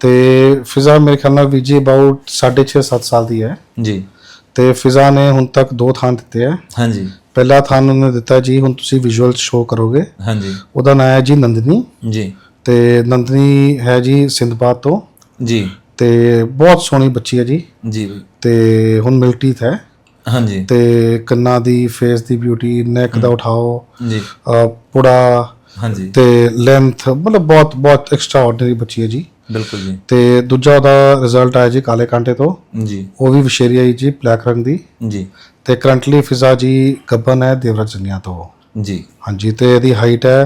ਤੇ ਫਿਜ਼ਾ ਮੇਰੇ ਖਿਆਲ ਨਾਲ ਵੀਰ ਜੀ ਅਬਾਊਟ 6.5 7 ਸਾਲ ਦੀ ਹੈ। ਜੀ। ਤੇ ਫਿਜ਼ਾ ਨੇ ਹੁਣ ਤੱਕ ਦੋ ਥਾਂ ਦਿੱਤੇ ਹੈ। ਹਾਂਜੀ। ਪਹਿਲਾ ਥਾਂ ਉਹਨੇ ਦਿੱਤਾ ਜੀ ਹੁਣ ਤੁਸੀਂ ਵਿਜ਼ੂਅਲ ਸ਼ੋ ਕਰੋਗੇ। ਹਾਂਜੀ। ਉਹਦਾ ਨਾਮ ਹੈ ਜੀ ਨੰਦਨੀ। ਜੀ। ਤੇ ਨੰਦਨੀ ਹੈ ਜੀ ਸਿੰਧਬਾਦ ਤੋਂ। ਜੀ। ਤੇ ਬਹੁਤ ਸੋਹਣੀ ਬੱਚੀ ਹੈ ਜੀ। ਜੀ। ਤੇ ਹੁਣ ਮਿਲਟੀਥ ਹੈ। ਹਾਂਜੀ। ਤੇ ਕੰਨਾਂ ਦੀ ਫੇਸ ਦੀ ਬਿਊਟੀ ਨੈਕ ਦਾ ਉਠਾਓ। ਜੀ। ਪੁੜਾ। ਹਾਂਜੀ। ਤੇ ਲੈਂਥ ਮਤਲਬ ਬਹੁਤ ਬਹੁਤ ਐਕਸਟਰਾ ਆਰਡੀਨਰੀ ਬੱਚੀ ਹੈ ਜੀ। ਬਿਲਕੁਲ ਜੀ। ਤੇ ਦੂਜਾ ਉਹਦਾ ਰਿਜ਼ਲਟ ਆਇਆ ਜੀ ਕਾਲੇ ਕਾਂਟੇ ਤੋਂ। ਜੀ। ਉਹ ਵੀ ਵਿਸ਼ੇਰੀ ਆਈ ਜੀ ਬਲੈਕ ਰੰਗ ਦੀ। ਜੀ। ਤੇ ਕਰੰਟਲੀ ਫਿਜ਼ਾ ਜੀ ਗੱਬਨ ਹੈ ਦੇਵਰਾਜ ਜੰਨੀਆਂ ਤੋਂ। ਜੀ। ਹਾਂਜੀ ਤੇ ਇਹਦੀ ਹਾਈਟ ਹੈ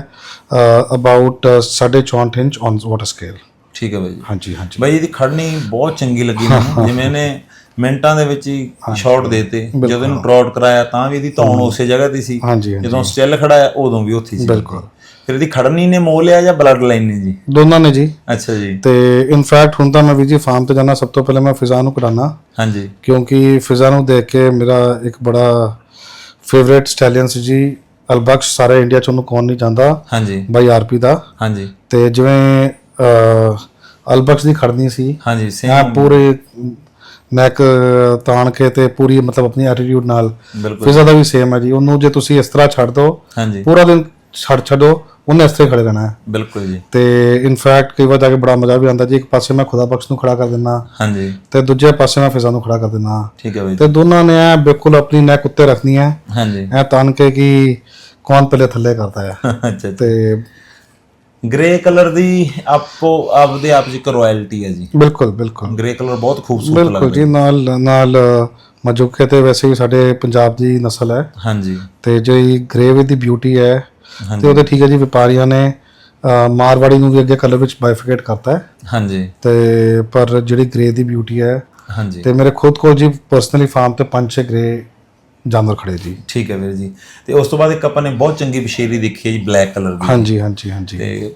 about 64 inch on water scale ਠੀਕ ਹੈ ਬਾਈ ਜੀ। ਹਾਂਜੀ ਹਾਂਜੀ। ਬਾਈ ਇਹਦੀ ਖੜਨੀ ਬਹੁਤ ਚੰਗੀ ਲੱਗੀ ਮੈਨੂੰ। ਜਿਵੇਂ ਇਹਨੇ ਮਿੰਟਾਂ ਦੇ ਵਿੱਚ ਹੀ ਸ਼ਾਟ ਦੇਤੇ। ਜਦੋਂ ਇਹਨੂੰ ਟ੍ਰੌਟ ਕਰਾਇਆ ਤਾਂ ਵੀ ਇਹਦੀ ਧੌਣ ਉਸੇ ਜਗ੍ਹਾ ਤੇ ਸੀ। ਜਦੋਂ ਸਟਿਲ ਖੜਾਇਆ ਉਦੋਂ ਵੀ ਉੱਥੇ ਸੀ। ਬਿਲਕੁਲ। ਫਿਰ ਇਹਦੀ ਖੜਨੀ ਨੇ ਮੋਹ ਲਿਆ ਜਾਂ ਬਲੱਡ ਲਾਈਨ ਨੇ ਜੀ? ਦੋਨਾਂ ਨੇ ਜੀ। ਅੱਛਾ ਜੀ। ਤੇ ਇਨਫੈਕਟ ਤਾਂ ਮੈਂ ਵੀ ਜੀ ਫਾਰਮ ਤੇ ਜਾਣਾ ਸਭ ਤੋਂ ਪਹਿਲਾਂ ਮੈਂ ਫਿਜ਼ਾ ਨੂੰ ਕਢਾਉਣਾ। ਹਾਂਜੀ। ਕਿਉਂਕਿ ਫਿਜ਼ਾ ਨੂੰ ਦੇਖ ਕੇ ਮੇਰਾ ਇੱਕ ਬੜਾ ਫੇਵਰੇਟ ਸਟੈਲੀਅਨ ਸੀ ਜੀ। ਅਲਬਖਸ਼ ਸਾਰੇ ਇੰਡੀਆ ਚ ਉਹਨੂੰ ਕੌਣ ਨਹੀਂ ਜਾਣਦਾ ਹਾਂਜੀ। ਬਾਈ ਆਰਪੀ ਦਾ। ਹਾਂਜੀ। ਤੇ ਜਿਵੇਂ ਅਲਬਖਸ਼ ਦੀ ਖੜਨੀ ਸੀ। ਹਾਂਜੀ ਸੇਮ ਪੂਰੇ ਨੈਕ ਤਾਣ ਕੇ ਤੇ ਪੂਰੀ ਮਤਲਬ ਆਪਣੀ ਐਟੀਟਿਊਡ ਨਾਲ। ਫਿਜ਼ਾ ਦਾ ਵੀ ਸੇਮ ਹੈ ਜੀ। ਉਹਨੂੰ ਜੇ ਤੁਸੀਂ ਇਸ ਤਰ੍ਹਾਂ ਛੱਡ ਦਿਓ ਹਾਂਜੀ। ਪੂਰਾ ਦਿਨ ਛੱਡ ਛੱਡੋ। ਉਹਨੇ ਹੀ ਖੜੇ ਰਹਿਣਾ ਹੈ। ਬਿਲਕੁਲ ਜੀ। ਤੇ ਇਨਫੈਕਟ ਕਈ ਵਾਰ ਜਾ ਕੇ ਬੜਾ ਮਜ਼ਾ ਵੀ ਆਉਂਦਾ ਜੀ ਇੱਕ ਪਾਸੇ ਮੈਂ ਖੁਦਾ ਬਖਸ਼ ਨੂੰ ਖੜਾ ਕਰ ਦਿੰਦਾ ਹਾਂਜੀ। ਤੇ ਦੂਜੇ ਪਾਸੇ ਮੈਂ ਫਿਜ਼ਾ ਨੂੰ ਖੜਾ ਕਰ ਦਿੰਦਾ। ਠੀਕ ਹੈ ਬਾਈ ਤੇ ਦੋਨਾਂ ਨੇ ਐ ਬਿਲਕੁਲ ਆਪਣੀ ਨੈਕ ਉੱਤੇ ਰੱਖਣੀ ਹੈ। ਹਾਂਜੀ। ਐ ਤਾਨ ਕੇ ਕਿ ਕੌਣ ਪਹਿਲੇ ਥੱਲੇ ਕਰਦਾ ਹੈ। ਅੱਛਾ ਤੇ ਗ੍ਰੇ ਕਲਰ ਦੀ ਆਪੋ ਆਪਦੇ ਆਪ ਚ ਇੱਕ ਰਾਇਲਟੀ ਹੈ ਜੀ। ਬਿਲਕੁਲ ਬਿਲਕੁਲ। ਗ੍ਰੇ ਕਲਰ ਬਹੁਤ ਖੂਬਸੂਰਤ ਬਿਲਕੁਲ ਲੱਗਦਾ ਜੀ ਨਾਲ ਨਾਲ ਮਜੂਕੇ ਤੇ ਵੈਸੇ ਵੀ ਸਾਡੇ ਪੰਜਾਬ ਦੀ ਨਸਲ ਹੈ। ਹਾਂਜੀ। ਤੇ ਜਿਹੜੀ ਗ੍ਰੇਵ ਦੀ ਬਿਊਟੀ ਹੈ। ਤੇ ਉਹਦੇ ਠੀਕ ਹੈ ਜੀ ਵਪਾਰੀਆਂ ਨੇ ਮਾਰਵਾੜੀ ਨੂੰ ਵੀ ਅੱਗੇ ਕਲਰ ਵਿੱਚ ਬਾਈਫਿਕੇਟ ਕਰਤਾ ਹੈ। ਹਾਂਜੀ। ਤੇ ਪਰ ਜਿਹੜੀ ਗ੍ਰੇ ਦੀ ਬਿਊਟੀ ਹੈ ਹਾਂਜੀ। ਤੇ ਮੇਰੇ ਖੁਦ ਕੋਲ ਜੀ ਪਰਸਨਲੀ ਫਾਰਮ ਤੇ ਪੰਜ ਛੇ ਗ੍ਰੇ ਜਾਨਵਰ ਖੜੇ ਜੀ। ਠੀਕ ਹੈ ਵੀਰ ਜੀ। ਤੇ ਉਸ ਤੋਂ ਬਾਅਦ ਇੱਕ ਆਪਾਂ ਨੇ ਬਹੁਤ ਚੰਗੀ ਬਸ਼ੇਰੀ ਦੇਖੀ ਹੈ ਜੀ ਬਲੈਕ ਕਲਰ ਦੀ। ਹਾਂਜੀ ਹਾਂਜੀ ਹਾਂਜੀ। ਤੇ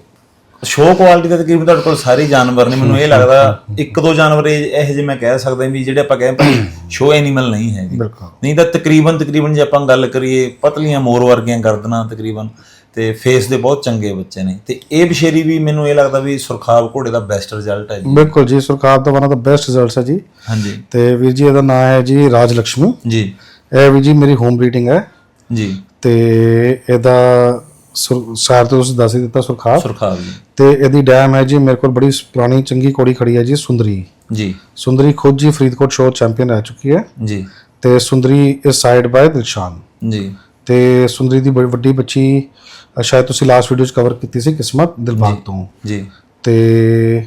ਸ਼ੋ ਕੁਆਲਿਟੀ ਦਾ ਤਕਰੀਬਨ ਤੁਹਾਡੇ ਕੋਲ ਸਾਰੇ ਹੀ ਜਾਨਵਰ ਨੇ ਮੈਨੂੰ ਇਹ ਲੱਗਦਾ ਇੱਕ ਦੋ ਜਾਨਵਰ ਇਹ ਜਿਹੇ ਮੈਂ ਕਹਿ ਸਕਦਾ ਵੀ ਜਿਹੜੇ ਆਪਾਂ ਕਹਿੰਦੇ ਭਾਈ [coughs] ਸ਼ੋ ਐਨੀਮਲ ਨਹੀਂ ਹੈਗੇ। ਬਿਲਕੁਲ। ਨਹੀਂ ਤਾਂ ਤਕਰੀਬਨ ਤਕਰੀਬਨ ਜੇ ਆਪਾਂ ਗੱਲ ਕਰੀਏ ਪਤਲੀਆਂ ਮੋਰ ਵਰਗੀਆਂ ਗਰਦਨਾਂ ਤਕਰੀਬਨ ਤੇ ਫੇਸ ਦੇ ਬਹੁਤ ਚੰਗੇ ਬੱਚੇ ਨੇ। ਤੇ ਇਹ ਬਸ਼ੇਰੀ ਵੀ ਮੈਨੂੰ ਇਹ ਲੱਗਦਾ ਵੀ ਸੁਰਖਾਬ ਘੋੜੇ ਦਾ ਬੈਸਟ ਰਿਜ਼ਲਟ ਹੈ ਜੀ। ਬਿਲਕੁਲ ਜੀ ਸਰਕਾਰ ਦਾ one of the best results ਹੈ ਜੀ। ਹਾਂਜੀ। ਤੇ ਵੀਰ ਜੀ ਇਹਦਾ ਨਾਮ ਹੈ ਜੀ ਰਾਜ ਲక్ష్ਮੀ ਜੀ। ਇਹ ਵੀ ਜੀ ਮੇਰੀ ਹੋਮ ਬਰੀਡਿੰਗ ਹੈ। ਜੀ। ਤੇ ਇਹਦਾ ਸੁਰ- ਤੋਂ ਤੁਸੀਂ ਦੱਸ ਹੀ ਦਿੱਤਾ ਸੁਰਖਾਰ ਸੁਰਖਾਬ ਜੀ। ਤੇ ਇਹਦੀ ਡੈਮ ਹੈ ਜੀ ਮੇਰੇ ਕੋਲ ਬੜੀ ਪੁਰਾਣੀ ਚੰਗੀ ਕੋੜੀ ਖੜੀ ਹੈ ਜੀ ਸੁੰਦਰੀ। ਜੀ। ਸੁੰਦਰੀ ਖੁਦ ਜੀ ਫਰੀਦਕੋਟ ਸ਼ੋਅ ਚੈਂਪੀਅਨ ਰਹਿ ਚੁੱਕੀ ਹੈ। ਜੀ। ਤੇ ਸੁੰਦਰੀ ਇਸ ਸਾਈਡ ਬਾय ਦਿਲਸ਼ਾਨ ਜੀ। ਤੇ ਸੁੰਦਰੀ ਦੀ ਬੜੀ ਵੱਡੀ ਬੱਚੀ ਸ਼ਾਇਦ ਤੁਸੀਂ ਲਾਸਟ ਵੀਡੀਓ 'ਚ ਕਵਰ ਕੀਤੀ ਸੀ ਕਿਸਮਤ ਦਿਲਬਾਗ ਤੋਂ। ਜੀ। ਤੇ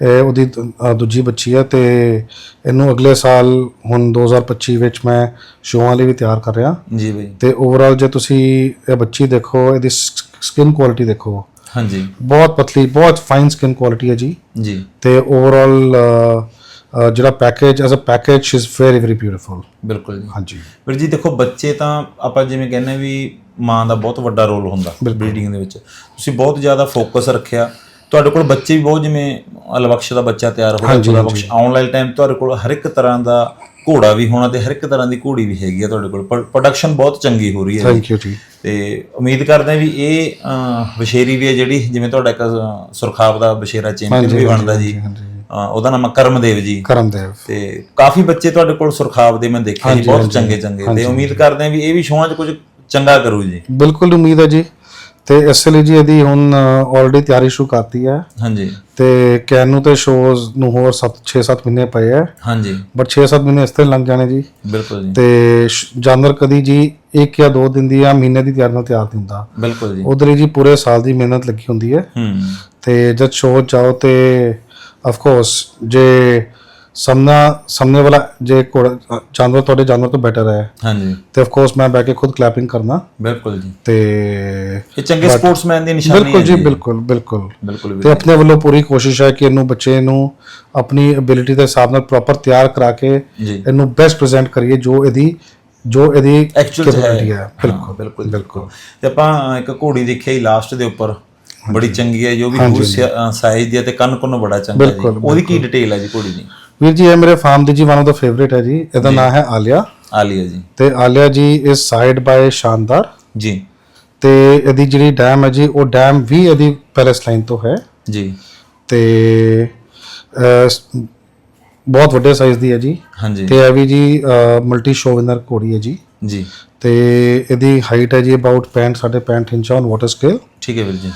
ਇਹ ਉਹਦੀ ਦੂਜੀ ਬੱਚੀ ਹੈ ਤੇ ਇਹਨੂੰ ਅਗਲੇ ਸਾਲ ਹੁਣ 2025 ਵਿੱਚ ਮੈਂ ਸ਼ੋਆਂ ਲਈ ਵੀ ਤਿਆਰ ਕਰ ਰਿਹਾ। ਜੀ ਬਈ। ਤੇ ਓਵਰਆਲ ਜੇ ਤੁਸੀਂ ਇਹ ਬੱਚੀ ਦੇਖੋ ਇਹਦੀ ਸਕਿਨ ਕੁਆਲਿਟੀ ਦੇਖੋ। ਹਾਂਜੀ। ਬਹੁਤ ਪਤਲੀ ਬਹੁਤ ਫਾਈਨ ਸਕਿਨ ਕੁਆਲਿਟੀ ਹੈ ਜੀ। ਜੀ। ਤੇ ਓਵਰਆਲ ਜਿਹੜਾ package as a package she is very very beautiful ਬਿਲਕੁਲ ਜੀ। ਹਾਂਜੀ। ਵੀਰ ਜੀ ਦੇਖੋ ਬੱਚੇ ਤਾਂ ਆਪਾਂ ਜਿਵੇਂ ਕਹਿੰਦੇ ਵੀ ਮਾਂ ਦਾ ਬਹੁਤ ਵੱਡਾ ਰੋਲ ਹੁੰਦਾ ਬਰੀਡਿੰਗ ਦੇ ਵਿੱਚ। ਤੁਸੀਂ ਬਹੁਤ ਜ਼ਿਆਦਾ ਫੋਕਸ ਰੱਖਿਆ। ਤੁਹਾਡੇ ਕੋਲ ਬੱਚੇ ਵੀ ਬਹੁਤ ਜਿਵੇਂ ਅਲਬਖਸ਼ ਦਾ ਬੱਚਾ ਤਿਆਰ ਹੋ ਰਿਹਾ ਅਲਬਖਸ਼ ਵਾਲੇ ਟਾਈਮ ਤੁਹਾਡੇ ਕੋਲ ਹਰ ਇੱਕ ਤਰ੍ਹਾਂ ਦਾ ਘੋੜਾ ਵੀ ਹੋਣਾ ਤੇ ਹਰ ਇੱਕ ਤਰ੍ਹਾਂ ਦੀ ਘੋੜੀ ਵੀ ਹੈਗੀ ਆ ਤੁਹਾਡੇ ਕੋਲ। ਪ੍ਰੋਡਕਸ਼ਨ ਬਹੁਤ ਚੰਗੀ ਹੋ ਰਹੀ ਹੈ। ਥੈਂਕ ਯੂ ਜੀ। ਤੇ ਉਮੀਦ ਕਰਦੇ ਹਾਂ ਵੀ ਇਹ ਬਸ਼ੇਰੀ ਵੀ ਹੈ ਜਿਹੜੀ ਜਿਵੇਂ ਤੁਹਾਡਾ ਇੱਕ ਸੁਰਖਾਬ ਦਾ ਬਸ਼ੇਰਾ ਚੈਂਪੀਅਨ ਵੀ ਬਣਦਾ ਜੀ। ਉਹਦਾ ਨਾਮ ਕਰਮਦੇਵ ਜੀ। ਕਰਮਦੇਵ। ਤੇ ਕਾਫੀ ਬੱਚੇ ਤੁਹਾਡੇ ਕੋਲ ਸੁਰਖਾਵ ਦੇ ਮੈਂ ਦੇਖਿਆ ਜੀ ਬਹੁਤ ਚੰਗੇ ਚੰਗੇ ਤੇ ਉਮੀਦ ਕਰਦੇ ਹਾਂ ਵੀ ਇਹ ਵੀ ਸ਼ੋਆਂ 'ਚ ਕੁਝ ਚੰਗਾ ਕਰੂ ਜੀ। ਬਿਲਕੁਲ ਉਮੀਦ ਹੈ ਜੀ। ਤੇ ਇਸ ਲਈ ਜੀ ਇਹਦੀ ਹੁਣ ਆਲਰੇਡੀ ਤਿਆਰੀ ਸ਼ੁਰੂ ਕਰਤੀ ਹੈ। ਹਾਂਜੀ। ਤੇ ਕੈਨ ਨੂੰ ਤੇ ਸ਼ੋਜ਼ ਨੂੰ ਹੋਰ 7 6-7 ਮਹੀਨੇ ਪਏ ਹੈ। ਹਾਂਜੀ। ਬਟ 6-7 ਮਹੀਨੇ ਇਸ ਤੇ ਲੰਘ ਜਾਣੇ ਜੀ। ਬਿਲਕੁਲ ਜੀ। ਤੇ ਜਾਨਵਰ ਕਦੀ ਜੀ ਇੱਕ ਜਾਂ ਦੋ ਦਿਨ ਦੀ ਜਾਂ ਮਹੀਨੇ ਦੀ ਤਿਆਰੀ ਨਾਲ ਤਿਆਰ ਨਹੀਂ ਹੁੰਦਾ। ਬਿਲਕੁਲ ਜੀ। ਉਧਰ ਜੀ ਪੂਰੇ ਸਾਲ ਦੀ ਮਿਹਨਤ ਲੱਗੀ ਹੁੰਦੀ ਹੈ। ਹੂੰ। ਤੇ ਜਦ ਸ਼ੋਅ ਜਾਓ ਤੇ ਆਫ ਕੋਰਸ ਜੇ ਸਾਹਮਣਾ ਸਾਹਮਣੇ ਵਾਲਾ ਜੇ ਘੋੜਾ- ਜਾਨਵਰ ਤੁਹਾਡੇ ਜਾਨਵਰ ਤੋਂ ਬੈਟਰ ਹੈ। ਹਾਂਜੀ। ਤੇ ਆਫ ਕੋਰਸ ਮੈਂ ਬੈ ਕੇ ਖੁਦ ਕਲੈਪਿੰਗ ਕਰਨਾ। ਬਿਲਕੁਲ ਜੀ। ਤੇ ਇਹ ਚੰਗੇ ਸਪੋਰਟਸਮੈਨ ਦੀ ਨਿਸ਼ਾਨੀ ਬਿਲਕੁਲ ਜੀ ਬਿਲਕੁਲ ਬਿਲਕੁਲ। ਤੇ ਆਪਣੇ ਵੱਲੋਂ ਪੂਰੀ ਕੋਸ਼ਿਸ਼ ਹੈ ਕਿ ਇਹਨੂੰ ਬੱਚੇ ਨੂੰ ਆਪਣੀ ਐਬਿਲਿਟੀ ਦੇ ਹਿਸਾਬ ਨਾਲ ਪ੍ਰੋਪਰ ਤਿਆਰ ਕਰਾ ਕੇ ਇਹਨੂੰ ਬੈਸਟ ਪ੍ਰੈਜ਼ੈਂਟ ਕਰੀਏ ਜੋ ਇਹਦੀ ਜੋ ਇਹਦੀ ਐਕਚੁਅਲ ਹੈ। ਬਿਲਕੁਲ ਬਿਲਕੁਲ ਬਿਲਕੁਲ। ਤੇ ਆਪਾਂ ਇੱਕ ਘੋੜੀ ਦੇਖਿਆ ਹੀ ਲਾਸਟ ਦੇ ਉੱਪਰ। ਬੜੀ ਚੰਗੀ ਹੈ ਜੋ ਵੀ ਦੂਰ ਸਾਈਜ਼ ਦੀ ਹੈ ਤੇ ਕੰਨ ਕੁੰਨ ਬੜਾ ਚੰਗਾ ਜੀ। ਉਹਦੀ ਕੀ ਡਿਟੇਲ ਹੈ ਜੀ ਘੋੜੀ ਦੀ? ਵੀਰ ਜੀ ਇਹ ਮੇਰੇ ਫਾਰਮ ਦੀ ਜੀ ਵਨ ਆਫ ਦਾ ਫੇਵਰੇਟ ਹੈ ਜੀ। ਇਹਦਾ ਨਾਮ ਹੈ ਆਲਿਆ। ਆਲੀਆ ਜੀ। ਤੇ ਆਲਿਆ ਜੀ ਇਸ ਸਾਈਡ ਬਾਏ ਸ਼ਾਨਦਾਰ। ਜੀ। ਤੇ ਇਹਦੀ ਜਿਹੜੀ ਡੈਮ ਹੈ ਜੀ ਉਹ ਡੈਮ ਵੀ ਇਹਦੀ ਪੈਲੇਸ ਲਾਈਨ ਤੋਂ ਹੈ। ਜੀ। ਤੇ ਅਹ, ਸ- ਬਹੁਤ ਵੱਡੇ ਸਾਈਜ਼ ਦੀ ਹੈ ਜੀ। ਹਾਂਜੀ। ਤੇ ਇਹ ਵੀ ਜੀ ਮਲਟੀ ਸ਼ੋ ਵਿਨਰ ਘੋੜੀ ਹੈ ਜੀ। ਜੀ। ਤੇ ਇਹਦੀ ਹਾਈਟ ਹੈ ਜੀ about 65 65 inch on water scale ਠੀਕ ਹੈ ਵੀਰ ਜੀ।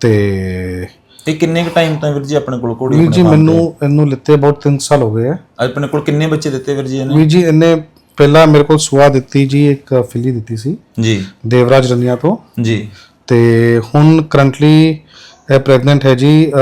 ਤੇ ਇਹ ਕਿੰਨੇ ਕੁ ਟਾਈਮ ਤੋਂ ਵੀਰ ਜੀ ਆਪਣੇ ਕੋਲ ਘੋੜੀ ਵੀਰ ਜੀ ਮੈਨੂੰ ਇਹਨੂੰ ਲਿੱਤੇ ਅਬਾਊਟ 3 ਸਾਲ ਹੋ ਗਏ ਤੇ? ਆਪਣੇ ਕੋਲ ਕਿੰਨੇ ਬੱਚੇ ਦਿੱਤੇ ਵੀਰ ਜੀ ਇਹਨੇ? ਵੀਰ ਜੀ ਇਹਨੇ ਪਹਿਲਾਂ ਮੇਰੇ ਕੋਲ ਸੁਆ ਦਿੱਤੀ ਜੀ ਇੱਕ ਫਿੱਲੀ ਦਿੱਤੀ ਸੀ। ਜੀ। ਦੇਵਰਾਜ ਰੰਨੀਆ ਤੋਂ। ਜੀ। ਤੇ ਹੁਣ ਕਰੰਟਲੀ ਇਹ ਪ੍ਰੈਗਨੈਂਟ ਹੈ ਜੀ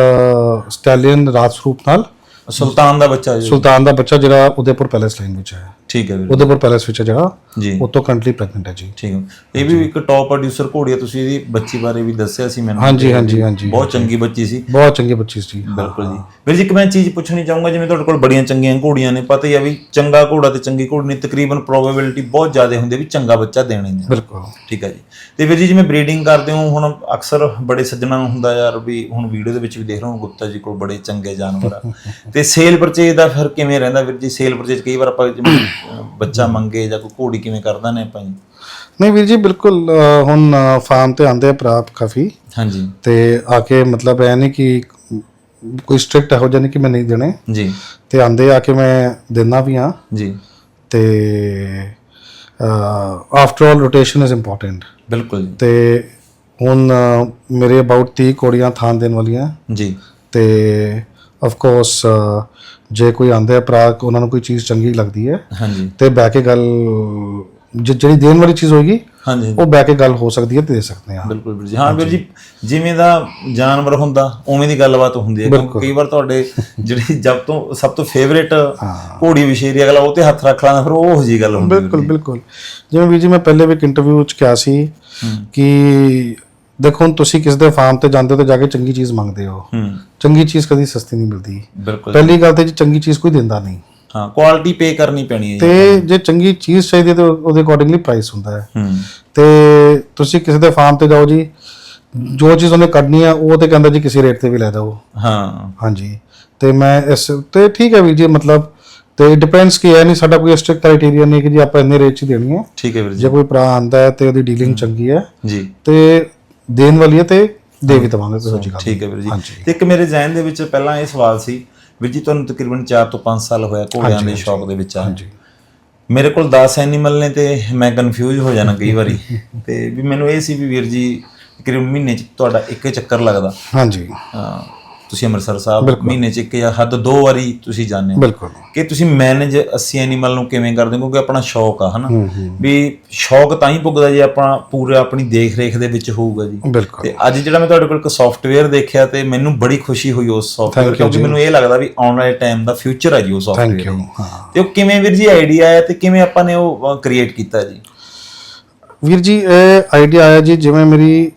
ਸਟੈਲੀਅਨ ਰਾਜਸਰੂਪ ਨਾਲ। ਸੁਲਤਾਨ ਦਾ ਬੱਚਾ ਜੀ। ਸੁਲਤਾਨ ਦਾ ਬੱਚਾ ਜਿਹੜਾ ਉਦੈਪੁਰ ਪੈਲੇਸ ਲਾਈਨ ਵਿੱਚ ਹੈ ਠੀਕ ਹੈ ਵੀਰ। ਉਦੈਪੁਰ ਪੈਲੇਸ ਵਿੱਚ ਹੈ ਜਿਹੜਾ। ਜੀ। ਉਹ ਤੋਂ ਕਰੰਟਲੀ ਪ੍ਰੈਗਨੈਂਟ ਹੈ ਜੀ। ਠੀਕ ਹੈ। ਇਹ ਵੀ ਇੱਕ ਟੌਪ ਪ੍ਰੋਡਿਊਸਰ ਘੋੜੀ ਹੈ ਤੁਸੀਂ ਇਹਦੀ ਬੱਚੀ ਬਾਰੇ ਵੀ ਦੱਸਿਆ ਸੀ ਮੈਨੂੰ। ਹਾਂਜੀ ਹਾਂਜੀ ਹਾਂਜੀ ਬਹੁਤ ਚੰਗੀ ਬੱਚੀ ਸੀ। ਬਹੁਤ ਚੰਗੀ ਬੱਚੀ ਸੀ ਬਿਲਕੁਲ ਜੀ। ਵੀਰ ਜੀ ਇੱਕ ਮੈਂ ਚੀਜ਼ ਪੁੱਛਣੀ ਚਾਹੂੰਗਾ ਜਿਵੇਂ ਤੁਹਾਡੇ ਕੋਲ ਬੜੀਆਂ ਚੰਗੀਆਂ ਘੋੜੀਆਂ ਨੇ ਪਤਾ ਹੀ ਆ ਵੀ ਚੰਗਾ ਘੋੜਾ ਤੇ ਚੰਗੀ ਘੋੜੀ ਦੀ ਤਕਰੀਬਨ ਪ੍ਰੋਬੇਬਿਲਿਟੀ ਬਹੁਤ ਜ਼ਿਆਦਾ ਹੁੰਦੀ ਹੈ ਵੀ ਚੰਗਾ ਬੱਚਾ ਦੇਣੇ ਨੇ ਬਿਲਕੁਲ। ਠੀਕ ਹੈ ਜੀ। ਤੇ ਵੀਰ ਜੀ ਜਿਵੇਂ ਬਰੀਡਿੰਗ ਕਰਦੇ ਹੋ ਹੁਣ ਅਕਸਰ ਬੜੇ ਸੱਜਣਾ ਨੂੰ ਹੁੰਦਾ ਯਾਰ ਵੀ ਹੁਣ ਵੀਡੀਓ ਦੇ ਵਿੱਚ ਵੀ ਦੇਖ ਰਹੇ ਹੋ ਗੁਪਤਾ ਜੀ ਕੋਲ ਬੜੇ ਚੰਗੇ ਜਾਨਵਰ ਆ। ਤੇ ਸੇਲ ਪਰਚੇਜ ਦਾ ਫਿਰ ਕਿਵੇਂ ਰਹਿੰਦਾ ਵੀਰ ਜੀ? ਸੇਲ ਪਰਚੇਜ ਕਈ ਵਾਰ ਆਪਾਂ ਬੱਚਾ ਮੰਗੇ ਜਾਂ ਕੋਈ ਘੋੜੀ ਕਿਵੇਂ ਕਰਦਾ ਨੇ ਆਪਾਂ ਜੀ? ਨਹੀਂ ਵੀਰ ਜੀ ਬਿਲਕੁਲ ਹੁਣ ਫਾਰਮ ਤੇ ਆਂਦੇ ਆ ਭਰਾ ਕਾਫੀ। ਹਾਂਜੀ। ਤੇ ਆ ਕੇ ਮਤਲਬ ਇਹ ਨਹੀਂ ਕਿ ਕੋਈ ਸਟ੍ਰਿਕਟ ਜਿਹਾ ਨਹੀਂ ਕਿ ਮੈਂ ਨਹੀਂ ਦੇਣੇ। ਜੀ। ਤੇ ਆਂਦੇ ਆ ਕੇ ਮੈਂ ਦਿੰਦਾ ਵੀ ਹਾਂ। ਜੀ। ਤੇ after all rotation is important ਬਿਲਕੁਲ ਜੀ। ਤੇ ਹੁਣ ਮੇਰੇ ਅਬਾਊਟ 30 ਕੋੜੀਆਂ ਥਾਂ ਦੇਣ ਵਾਲੀਆਂ। ਜੀ। ਤੇ ਆਫ ਕੋਰਸ ਜੇ ਕੋਈ ਆਂਦੇ ਆ ਭਰਾ ਉਹਨਾਂ ਨੂੰ ਕੋਈ ਚੀਜ਼ ਚੰਗੀ ਲੱਗਦੀ ਹੈ ਹਾਂਜੀ। ਤੇ ਬਹਿ ਕੇ ਗੱਲ ਜਿ- ਜਿਹੜੀ ਦੇਣ ਵਾਲੀ ਚੀਜ਼ ਹੋਏਗੀ ਹਾਂਜੀ। ਉਹ ਬਹਿ ਕੇ ਗੱਲ ਹੋ ਸਕਦੀ ਹੈ ਤੇ ਦੇ ਸਕਦੇ ਹਾਂ। ਬਿਲਕੁਲ ਵੀਰ ਜੀ। ਹਾਂ ਵੀਰ ਜੀ ਜਿਵੇਂ ਦਾ ਜਾਨਵਰ ਹੁੰਦਾ ਉਵੇਂ ਦੀ ਗੱਲਬਾਤ ਹੁੰਦੀ ਹੈ। ਕਿਉਂਕਿ ਕਈ ਵਾਰ ਤੁਹਾਡੇ ਜਿਹੜੀ ਜਬ ਤੋਂ ਸਭ ਤੋਂ ਫੇਵਰੇਟ ਘੋੜੀ ਵਿਸ਼ੇਰੀ ਅਗਲਾ ਉਹ ਤੇ ਹੱਥ ਰੱਖ ਲਾਂਦਾ ਫਿਰ ਉਹ ਜੀ ਗੱਲ ਹੁੰਦੀ ਹੈ ਬਿਲਕੁਲ ਬਿਲਕੁਲ। ਜਿਵੇਂ ਵੀਰ ਜੀ ਮੈਂ ਪਹਿਲੇ ਵੀ ਇੱਕ ਇੰਟਰਵਿਊ ਵਿੱਚ ਕਿਹਾ ਸੀ ਕਿ ਦੇਖੋ ਹੁਣ ਤੁਸੀਂ ਕਿਸੇ ਦੇ ਫਾਰਮ ਤੇ ਜਾਂਦੇ ਹੋ ਤੇ ਜਾ ਕੇ ਚੰਗੀ ਚੀਜ਼ ਮੰਗਦੇ ਹੋ। ਹੂੰ। ਚੰਗੀ ਚੀਜ਼ ਕਦੀ ਸਸਤੀ ਨਹੀਂ ਮਿਲਦੀ। ਬਿਲਕੁਲ। ਪਹਿਲੀ ਗੱਲ ਤੇ ਜੀ ਚੰਗੀ ਚੀਜ਼ ਕੋਈ ਦਿੰਦਾ ਨਹੀਂ। ਹਾਂ ਕੁਆਲਿਟੀ ਪੇ ਕਰਨੀ ਪੈਣੀ ਹੈ ਤੇ ਜੇ ਚੰਗੀ ਚੀਜ਼ ਚਾਹੀਦੀ ਹੈ ਤੇ ਉਹਦੇ ਅਕੋਰਡਿੰਗਲੀ ਪ੍ਰਾਈਸ ਹੁੰਦਾ ਹੈ। ਹੂੰ। ਤੇ ਤੁਸੀਂ ਕਿਸੇ ਦੇ ਫਾਰਮ ਤੇ ਜਾਓ ਜੀ ਜੋ ਚੀਜ਼ ਉਹਨੇ ਕੱਢਣੀ ਆ ਉਹ ਤੇ ਕਹਿੰਦਾ ਜੀ ਕਿਸੇ ਰੇਟ ਤੇ ਵੀ ਲੈ ਦਿਓ ਹਾਂ। ਹਾਂਜੀ। ਤੇ ਮੈਂ ਇਸ ਤੇ ਠੀਕ ਹੈ ਵੀਰ ਜੀ ਮਤਲਬ ਤੇ ਡਿਪੈਂਡਸ ਕੀ ਹੈ ਨਹੀਂ ਸਾਡਾ ਕੋਈ ਸਟ੍ਰਿਕਟ ਕ੍ਰਾਈਟੇਰੀਆ ਨਹੀਂ ਕਿ ਜੀ ਆਪਾਂ ਇੰਨੇ ਰੇਟ 'ਚ ਦੇਣੀ ਹੈ। ਠੀਕ ਹੈ ਵੀਰ ਜੀ। ਜੇ ਕੋਈ ਭਰਾ ਆਂਦਾ ਹੈ ਤੇ ਉਹਦੀ ਡੀਲਿੰਗ ਚੰਗੀ ਹੈ। ਜੀ। ਤੇ ਦੇਣ ਵਾਲੀ ਹੈ ਤੇ ਦੇ ਵੀ ਦਵਾਂਗੇ ਕੋਈ ਜੀ ਗੱਲ ਠੀਕ ਹੈ ਵੀਰ ਜੀ। ਤੇ ਇੱਕ ਮੇਰੇ ਜ਼ਿਹਨ ਦੇ ਵਿੱਚ ਪਹਿਲਾਂ ਇਹ ਸਵਾਲ ਸੀ ਵੀਰ ਜੀ ਤੁਹਾਨੂੰ ਤਕਰੀਬਨ 4 ਤੋਂ 5 ਸਾਲ ਹੋਇਆ ਘੋੜਿਆਂ ਦੇ ਸ਼ੌਕ ਦੇ ਵਿੱਚ ਆ। ਹਾਂਜੀ। ਮੇਰੇ ਕੋਲ 10 ਐਨੀਮਲ ਨੇ ਤੇ ਮੈਂ ਕਨਫਿਊਜ਼ ਹੋ ਜਾਣਾ ਕਈ ਵਾਰੀ। [laughs] ਤੇ ਵੀ ਮੈਨੂੰ ਇਹ ਸੀ ਵੀ ਵੀਰ ਜੀ ਤਕਰੀਬਨ ਮਹੀਨੇ ਚ ਤੁਹਾਡਾ ਇੱਕ ਚੱਕਰ ਲੱਗਦਾ। ਹਾਂਜੀ। ਅਹ ਤੁਸੀਂ ਅੰਮ੍ਰਿਤਸਰ ਸਾਹਿਬ ਮਹੀਨੇ ਚ ਇੱਕ ਜਾਂ ਹੱਦ ਦੋ ਵਾਰੀ ਤੁਸੀਂ ਜਾਂਦੇ ਹੋ। ਬਿਲਕੁਲ। ਕਿ ਤੁਸੀਂ ਮੈਨੇਜ 80 ਐਨੀਮਲ ਨੂੰ ਕਿਵੇਂ ਕਰਦੇ ਹੋ? ਕਿਉਂਕਿ ਆਪਣਾ ਸ਼ੌਕ ਆ ਹਨਾ? ਵੀ ਸ਼ੌਕ ਤਾਂ ਹੀ ਪੁੱਗਦਾ ਜੇ ਆਪਾਂ ਪੂਰੇ ਆਪਣੀ ਦੇਖ ਰੇਖ ਦੇ ਵਿੱਚ ਹੋਊਗਾ ਜੀ। ਬਿਲਕੁਲ। ਤੇ ਅੱਜ ਜਿਹੜਾ ਮੈਂ ਤੁਹਾਡੇ ਕੋਲ ਇੱਕ ਸੌਫਟਵੇਅਰ ਦੇਖਿਆ ਤੇ ਮੈਨੂੰ ਬੜੀ ਖੁਸ਼ੀ ਹੋਈ ਉਸ ਸੌਫਟਵੇਅਰ ਕਿਉਂਕਿ ਮੈਨੂੰ ਇਹ ਲੱਗਦਾ ਵੀ ਆਉਣ ਵਾਲੇ ਟਾਈਮ ਦਾ ਫਿਊਚਰ ਹੈ ਜੀ ਉਹ ਥੈਂਕ ਸੌਫਟਵੇਅਰ ਯੂ ਹਾਂ। ਤੇ ਉਹ ਕਿਵੇਂ ਵੀਰ ਜੀ ਆਈਡੀਆ ਆਇਆ ਤੇ ਕਿਵੇਂ ਆਪਾਂ ਨੇ ਉਹ ਕ੍ਰੀਏਟ ਕੀਤਾ ਜੀ? ਵੀਰ ਜੀ ਇਹ ਆਈਡੀਆ ਆਇਆ ਜੀ ਜਿਵੇਂ ਮੇਰੀ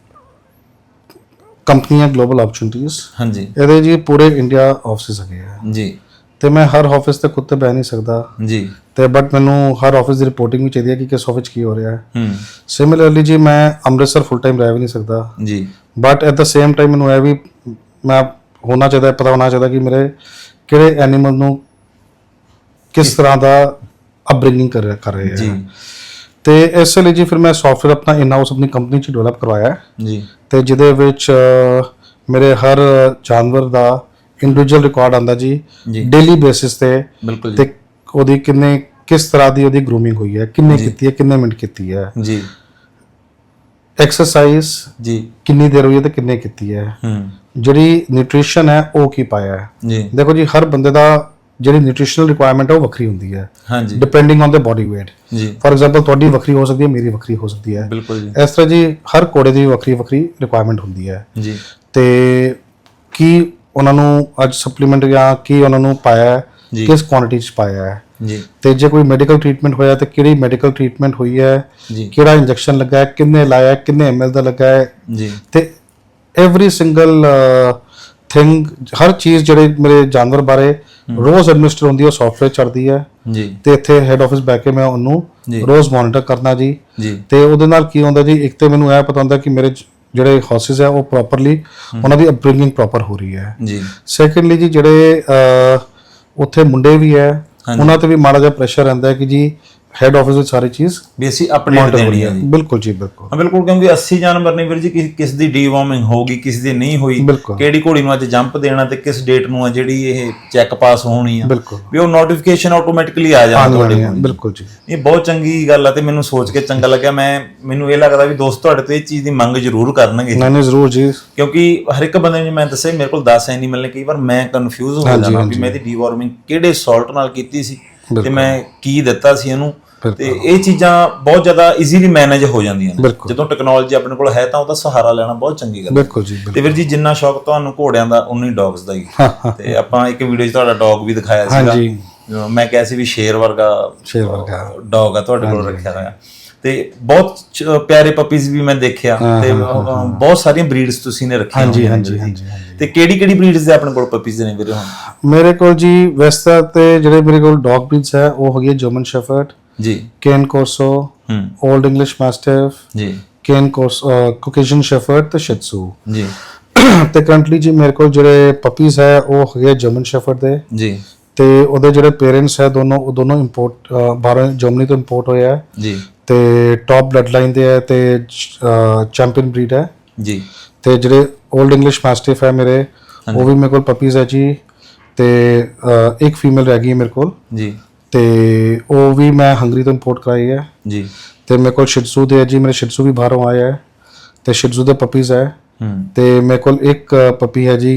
ਕੰਪਨੀ ਹੈ ਗਲੋਬਲ ਓਪਰਚੁਨਿਟੀਜ਼। ਹਾਂਜੀ। ਇਹਦੇ ਜੀ ਪੂਰੇ ਇੰਡੀਆ ਆਫਿਸ ਹੈਗੇ ਆ। ਜੀ। ਤੇ ਮੈਂ ਹਰ ਆਫਿਸ ਤੇ ਖੁਦ ਤੇ ਬਹਿ ਨਹੀਂ ਸਕਦਾ। ਜੀ। ਤੇ ਬਟ ਮੈਨੂੰ ਹਰ ਆਫਿਸ ਦੀ ਰਿਪੋਰਟਿੰਗ ਵੀ ਚਾਹੀਦੀ ਹੈ ਕਿ ਕਿਸ ਆਫਿਸ ਕੀ ਹੋ ਰਿਹਾ ਹੈ। ਹੂੰ। ਸਿਮਿਲਰਲੀ ਜੀ ਮੈਂ ਅੰਮ੍ਰਿਤਸਰ ਫੁੱਲ ਟਾਈਮ ਰਹਿ ਵੀ ਨਹੀਂ ਸਕਦਾ। ਜੀ। But at the same time ਮੈਨੂੰ ਇਹ ਵੀ ਮੈਂ ਹੋਣਾ ਚਾਹੀਦਾ ਪਤਾ ਹੋਣਾ ਚਾਹੀਦਾ ਕਿ ਮੇਰੇ ਕਿਹੜੇ ਐਨੀਮਲ ਨੂੰ ਕਿਸ ਤਰ੍ਹਾਂ ਦਾ ਅਪਬ੍ਰਿੰਗਿੰਗ ਕਰ ਕਰ ਰਹੇ ਹੈ ਜੀ। ਤੇ ਇਸ ਲਈ ਜੀ ਫਿਰ ਮੈਂ ਸੌਫਟਵੇਅਰ ਆਪਣਾ ਇਨ ਹਾਊਸ ਆਪਣੀ ਕੰਪਨੀ 'ਚ ਡਿਵੈਲਪ ਕਰਵਾਇਆ ਹੈ। ਜੀ। ਤੇ ਜਿਹਦੇ ਵਿੱਚ ਮੇਰੇ ਹਰ ਜਾਨਵਰ ਦਾ ਇੰਡੀਵਿਜੂਅਲ ਰਿਕਾਰਡ ਆਂਦਾ ਜੀ। ਡੇਲੀ ਬੇਸਿਸ ਤੇ। ਬਿਲਕੁਲ ਤੇ ਉਹਦੀ ਕਿੰਨੇ ਕਿਸ ਤਰ੍ਹਾਂ ਦੀ ਉਹਦੀ ਗਰੂਮਿੰਗ ਹੋਈ ਹੈ ਕਿੰਨੇ ਕੀਤੀ ਹੈ ਕਿੰਨੇ ਮਿੰਟ ਕੀਤੀ ਹੈ। ਜੀ। ਐਕਸਰਸਾਈਜ਼ ਜੀ। ਕਿੰਨੀ ਦੇਰ ਹੋਈ ਹੈ ਤੇ ਕਿੰਨੇ ਕੀਤੀ ਹੈ। ਹੂੰ। ਜਿਹੜੀ ਨਿਊਟ੍ਰੀਸ਼ਨ ਹੈ ਉਹ ਕੀ ਪਾਇਆ ਹੈ। ਜੀ। ਦੇਖੋ ਜੀ ਹਰ ਬੰਦੇ ਦਾ ਜਿਹੜੀ ਨਿਊਟ੍ਰੀਸ਼ਨਲ ਰਿਕੁਆਇਰਮੈਂਟ ਹੈ ਉਹ ਵੱਖਰੀ ਹੁੰਦੀ ਹੈ। ਹਾਂਜੀ। Depending on the body weight ਜੀ। ਫੋਰ ਐਗਜ਼ਾਮਪਲ ਤੁਹਾਡੀ ਵੱਖਰੀ ਹੋ ਸਕਦੀ ਹੈ ਮੇਰੀ ਵੱਖਰੀ ਹੋ ਸਕਦੀ ਹੈ। ਬਿਲਕੁਲ ਜੀ। ਇਸ ਤਰ੍ਹਾਂ ਜੀ ਹਰ ਕੋੜੇ ਦੀ ਵੱਖਰੀ ਵੱਖਰੀ ਰਿਕੁਆਇਰਮੈਂਟ ਹੁੰਦੀ ਹੈ। ਜੀ। ਤੇ ਕੀ ਉਹਨਾਂ ਨੂੰ ਅੱਜ ਸਪਲੀਮੈਂਟ ਜਾਂ ਕੀ ਉਹਨਾਂ ਨੂੰ ਪਾਇਆ ਹੈ। ਕਿਸ ਕੁਆਂਟੀਟੀ ਚ ਪਾਇਆ ਹੈ? ਜੀ। ਤੇ ਜੇ ਕੋਈ ਮੈਡੀਕਲ ਟ੍ਰੀਟਮੈਂਟ ਹੋਇਆ ਤੇ ਕਿਹੜੀ ਮੈਡੀਕਲ ਟ੍ਰੀਟਮੈਂਟ ਹੋਈ ਹੈ? ਕਿਹੜਾ ਇੰਜੈਕਸ਼ਨ ਲੱਗਾ ਹੈ? ਕਿੰਨੇ ਲਾਇਆ ਕਿੰਨੇ ml ਦਾ ਲੱਗਾ ਹੈ? ਜੀ। ਤੇ ਐਵਰੀ ਸਿੰਗਲ ਥਿੰਗ ਹਰ ਚੀਜ਼ ਜਿਹੜੇ ਮੇਰੇ ਜਾਨਵਰ ਬਾਰੇ ਰੋਜ਼ ਐਡਮਿਨਿਸਟਰ ਹੁੰਦੀ ਹੈ ਉਹ ਸੌਫਟਵੇਅਰ ਚੜਦੀ ਹੈ। ਜੀ। ਤੇ ਇੱਥੇ ਹੈੱਡ ਆਫਿਸ ਬੈ ਕੇ ਮੈਂ ਉਹਨੂੰ। ਰੋਜ਼ ਮੋਨੀਟਰ ਕਰਨਾ ਜੀ। ਤੇ ਉਹਦੇ ਨਾਲ ਕੀ ਹੁੰਦਾ ਜੀ ਇੱਕ ਤੇ ਮੈਨੂੰ ਇਹ ਪਤਾ ਹੁੰਦਾ ਕਿ ਮੇਰੇ ਜਿਹੜੇ ਹਾਰਸਸ ਹੈ ਉਹ ਪ੍ਰੋਪਰਲੀ ਉਹਨਾਂ ਦੀ ਅਪਬ੍ਰਿੰਗਿੰਗ ਪ੍ਰੋਪਰ ਹੋ ਰਹੀ ਹੈ। ਜੀ। ਸੈਕੰਡਲੀ ਜੀ ਜਿਹੜੇ ਉੱਥੇ ਮੁੰਡੇ ਵੀ ਹੈ। ਉਹਨਾਂ ਤੇ ਵੀ ਮਾੜਾ ਜਿਹਾ ਪ੍ਰੈਸ਼ਰ ਰਹਿੰਦਾ ਹੈ ਕਿ ਜੀ ਹੈੱਡ ਆਫਿਸ ਵਿੱਚ ਸਾਰੀ ਚੀਜ਼ ਵੀ ਅਸੀਂ ਅਪਡੇਟ ਦੇਣੀ ਹੈ ਜੀ। ਬਿਲਕੁਲ ਜੀ ਬਿਲਕੁਲ। ਹਾਂ ਬਿਲਕੁਲ ਕਿਉਂਕਿ 80 ਜਾਨਵਰ ਨੇ ਵੀਰ ਜੀ ਕਿਸ ਕਿਸ ਦੀ ਡੀਵਾਰਮਿੰਗ ਹੋਗੀ ਕਿਸ ਦੀ ਨਹੀਂ ਹੋਈ। ਕਿਹੜੀ ਘੋੜੀ ਨੂੰ ਅੱਜ ਜੰਪ ਦੇਣਾ ਤੇ ਕਿਸ ਡੇਟ ਨੂੰ ਆ ਜਿਹੜੀ ਇਹ ਚੈੱਕ ਪਾਸ ਹੋਣੀ ਆ। ਵੀ ਉਹ ਨੋਟੀਫਿਕੇਸ਼ਨ ਆਟੋਮੈਟਿਕਲੀ ਆ ਜਾਂਦਾ ਤੁਹਾਡੇ ਕੋਲ। ਬਿਲਕੁਲ ਜੀ। ਇਹ ਬਹੁਤ ਚੰਗੀ ਗੱਲ ਆ ਤੇ ਮੈਨੂੰ ਸੋਚ ਕੇ ਚੰਗਾ ਲੱਗਿਆ। ਮੈਂ ਮੈਨੂੰ ਇਹ ਲੱਗਦਾ ਵੀ ਦੋਸਤ ਤੁਹਾਡੇ ਤੋਂ ਇਹ ਚੀਜ਼ ਦੀ ਮੰਗ ਜ਼ਰੂਰ ਕਰਨਗੇ। ਨਹੀਂ ਨਹੀਂ ਜ਼ਰੂਰ ਜੀ। ਕਿਉਂਕਿ ਹਰ ਇੱਕ ਬੰਦੇ ਨੂੰ ਮੈਂ ਦੱਸਿਆ ਮੇਰੇ ਕੋਲ 10 ਐਨੀਮਲ ਨੇ ਕਈ ਵਾਰ ਮੈਂ ਕਨਫਿਊਜ਼ ਹੋ ਜਾਂਦਾ ਵੀ ਮੈਂ ਇਹਦੀ ਡੀਵਾਰਮਿੰਗ ਕਿਹੜੇ ਸਾਲਟ ਨਾਲ ਕੀਤੀ ਸੀ ਤੇ। ਮੈਂ ਕੀ ਦਿੱਤਾ ਸੀ ਇਹਨੂੰ। ਤੇ ਇਹ ਚੀਜ਼ਾਂ ਬਹੁਤ ਜ਼ਿਆਦਾ ਈਜ਼ੀਲੀ ਮੈਨੇਜ ਹੋ ਜਾਂਦੀਆਂ ਨੇ। ਜਦੋਂ ਟੈਕਨੋਲੋਜੀ ਆਪਣੇ ਕੋਲ ਹੈ ਤਾਂ ਉਹਦਾ ਸਹਾਰਾ ਲੈਣਾ ਬਹੁਤ ਚੰਗੀ ਗੱਲ ਹੈ। ਬਿਲਕੁਲ ਜੀ ਤੇ ਵੀਰ ਜੀ ਜਿੰਨਾ ਸ਼ੌਕ ਤੁਹਾਨੂੰ ਘੋੜਿਆਂ ਦਾ ਉਨਾ ਹੀ ਡੌਗਸ ਦਾ ਹੀ। ਤੇ ਆਪਾਂ ਇੱਕ ਵੀਡੀਓ 'ਚ ਤੁਹਾਡਾ ਡੌਗ ਵੀ ਦਿਖਾਇਆ ਸੀਗਾ। ਹਾਂਜੀ। ਮੈਂ ਕਿਹਾ ਸੀ ਵੀ ਸ਼ੇਰ ਵਰਗਾ ਸ਼ੇਰ ਵਰਗਾ। ਡੌਗ ਆ ਤੁਹਾਡੇ ਕੋਲ ਰੱਖਿਆ ਹੋਇਆ। ਤੇ ਬਹੁਤ ਪਿਆਰੇ ਪਪੀਜ਼ ਵੀ ਮੈਂ ਦੇਖਿਆ। ਤੇ ਬਹੁਤ ਸਾਰੀਆਂ ਬਰੀਡਸ ਤੁਸੀਂ ਨੇ ਰੱਖੀਆਂ ਹਾਂਜੀ। ਹਾਂਜੀ ਹਾਂਜੀ ਤੇ ਕਿਹੜੀ ਕਿਹੜੀ ਬਰੀਡਸ ਦੇ ਆਪਣੇ ਕੋਲ ਪਪੀਜ਼ ਨੇ ਵੀਰੇ ਹੁਣ? ਮੇਰੇ ਕੋਲ ਜੀ ਵੈਸਟਾ ਤੇ ਜਿਹੜੇ ਮੇਰੇ ਕੋਲ ਡੌਗ ਬਰੀਡਸ ਹੈ ਉਹ ਹੈਗੀ ਜਰਮਨ ਸ਼ੈਫਰਡ ਕੋਰਸੋ ਹੂੰ। 올ਡ ਇੰਗਲਿਸ਼ ਮਾਸਟਿਫ ਜੀ ਕੇਨ ਕੋਰਸ ਕੁਕੇਸ਼ਨ ਸ਼ੈਫਰਡ ਤੇ ਸ਼ਿਟਸੂ ਜੀ। [clears throat] ਤੇ ਕਰੰਟਲੀ ਜੀ ਮੇਰੇ ਕੋਲ ਜਿਹੜੇ ਪਪੀਜ਼ ਹੈ ਉਹ ਹੈਗੇ ਜਰਮਨ ਸ਼ੈਫਰਡ ਦੇ। ਜੀ। ਤੇ ਉਹਦੇ ਜਿਹੜੇ ਪੇਰੈਂਟਸ ਹੈ ਦੋਨੋਂ ਉਹ ਦੋਨੋਂ ਇੰਪੋਰਟ ਬਾਹਰੋਂ ਜਰਮਨੀ ਤੋਂ ਇੰਪੋਰਟ ਹੋਇਆ ਹੈ ਜੀ। ਤੇ ਟੌਪ ਬਲੱਡ ਲਾਈਨ ਦੇ ਹੈ ਤੇ ਚੈਂਪੀਅਨ ਬਰੀਡ ਹੈ। ਜੀ। ਤੇ ਜਿਹੜੇ 올ਡ ਇੰਗਲਿਸ਼ ਮਾਸਟਿਫ ਹੈ ਮੇਰੇ ਉਹ ਵੀ ਮੇਰੇ ਕੋਲ ਪਪੀਜ਼ ਹੈ ਜੀ। ਤੇ ਅਹ, ਇੱਕ ਫੀਮੇਲ ਰਹਿ ਗਈ ਹੈ ਮੇਰੇ ਕੋਲ। ਜੀ। ਤੇ ਉਹ ਵੀ ਮੈਂ ਹੰਗਰੀ ਤੋਂ ਇੰਪੋਰਟ ਕਰਾਈ ਹੈ। ਜੀ। ਤੇ ਮੇਰੇ ਕੋਲ ਸ਼ਿਟਸੂ ਦੇ ਹੈ ਜੀ ਮੇਰੇ ਸ਼ਿਟਸੂ ਵੀ ਬਾਹਰੋਂ ਆਇਆ ਹੈ। ਤੇ ਸ਼ਿਟਸੂ ਦੇ ਪਪੀਜ਼ ਹੈ ਹੂੰ। ਤੇ ਮੇਰੇ ਕੋਲ ਇੱਕ ਪਪੀ ਹੈ ਜੀ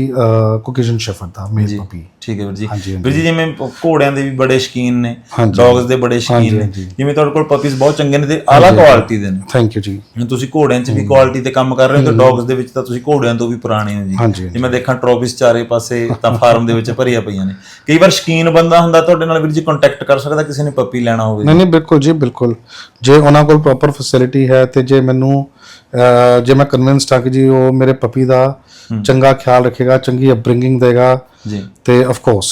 ਕੁਕੇਸ਼ਨ ਸ਼ੈਫਰਡ ਦਾ ਮੇਲ ਪਪੀ। ਠੀਕ ਹੈ ਵੀਰ ਜੀ। ਵੀਰ ਜੀ ਜਿਵੇਂ ਘੋੜਿਆਂ ਦੇ ਵੀ ਬੜੇ ਸ਼ੌਕੀਨ ਨੇ। ਡੌਗਸ ਦੇ ਬੜੇ ਸ਼ੌਕੀਨ ਨੇ। ਜਿਵੇਂ ਤੁਹਾਡੇ ਕੋਲ ਪਪੀਜ਼ ਬਹੁਤ ਚੰਗੇ ਨੇ ਤੇ ਆਲਾ ਕੁਆਲਿਟੀ ਦੇ ਨੇ। ਥੈਂਕ ਯੂ ਜੀ। ਤੁਸੀਂ ਘੋੜਿਆਂ 'ਚ ਵੀ ਕੁਆਲਿਟੀ ਤੇ ਕੰਮ ਕਰ ਰਹੇ ਹੋ ਤੇ ਡੌਗਸ ਦੇ ਵਿੱਚ ਤਾਂ ਤੁਸੀਂ ਘੋੜਿਆਂ ਤੋਂ ਵੀ ਪੁਰਾਣੇ ਹੋ ਜੀ। ਜੇ ਮੈਂ ਦੇਖਾਂ ਟਰੋਫੀਸ ਚਾਰੇ ਪਾਸੇ ਤਾਂ ਫਾਰਮ ਦੇ ਵਿੱਚ ਭਰੀਆਂ ਪਈਆਂ ਨੇ। ਕਈ ਵਾਰ ਸ਼ਕੀਨ ਬੰਦਾ ਹੁੰਦਾ ਤੁਹਾਡੇ ਨਾਲ ਵੀਰ ਜੀ ਕੰਟੈਕਟ ਕਰ ਸਕਦਾ ਕਿਸੇ ਨੇ ਪੱਪੀ ਲੈਣਾ ਹੋਵੇ। ਨਹੀਂ ਨਹੀਂ ਬਿਲਕੁਲ ਜੀ ਬਿਲਕੁਲ। ਜੇ ਉਹਨਾਂ ਕੋਲ ਪ੍ਰੋਪਰ ਫੈਸਿਲਿਟੀ ਹੈ ਤੇ ਜੇ ਮੈਨੂੰ ਜੇ ਮੈਂ ਕਨਵਿੰਸਡ ਹਾਂ ਕਿ ਜੀ ਉਹ ਮੇਰੇ ਪਪੀ ਦਾ ਚੰਗਾ ਖਿਆਲ ਰੱਖੇਗਾ ਚੰਗੀ ਅਪਬ੍ਰਿੰਗਿੰਗ ਦੇਗਾ ਜੀ। ਤੇ ਆਫ ਕੋਰਸ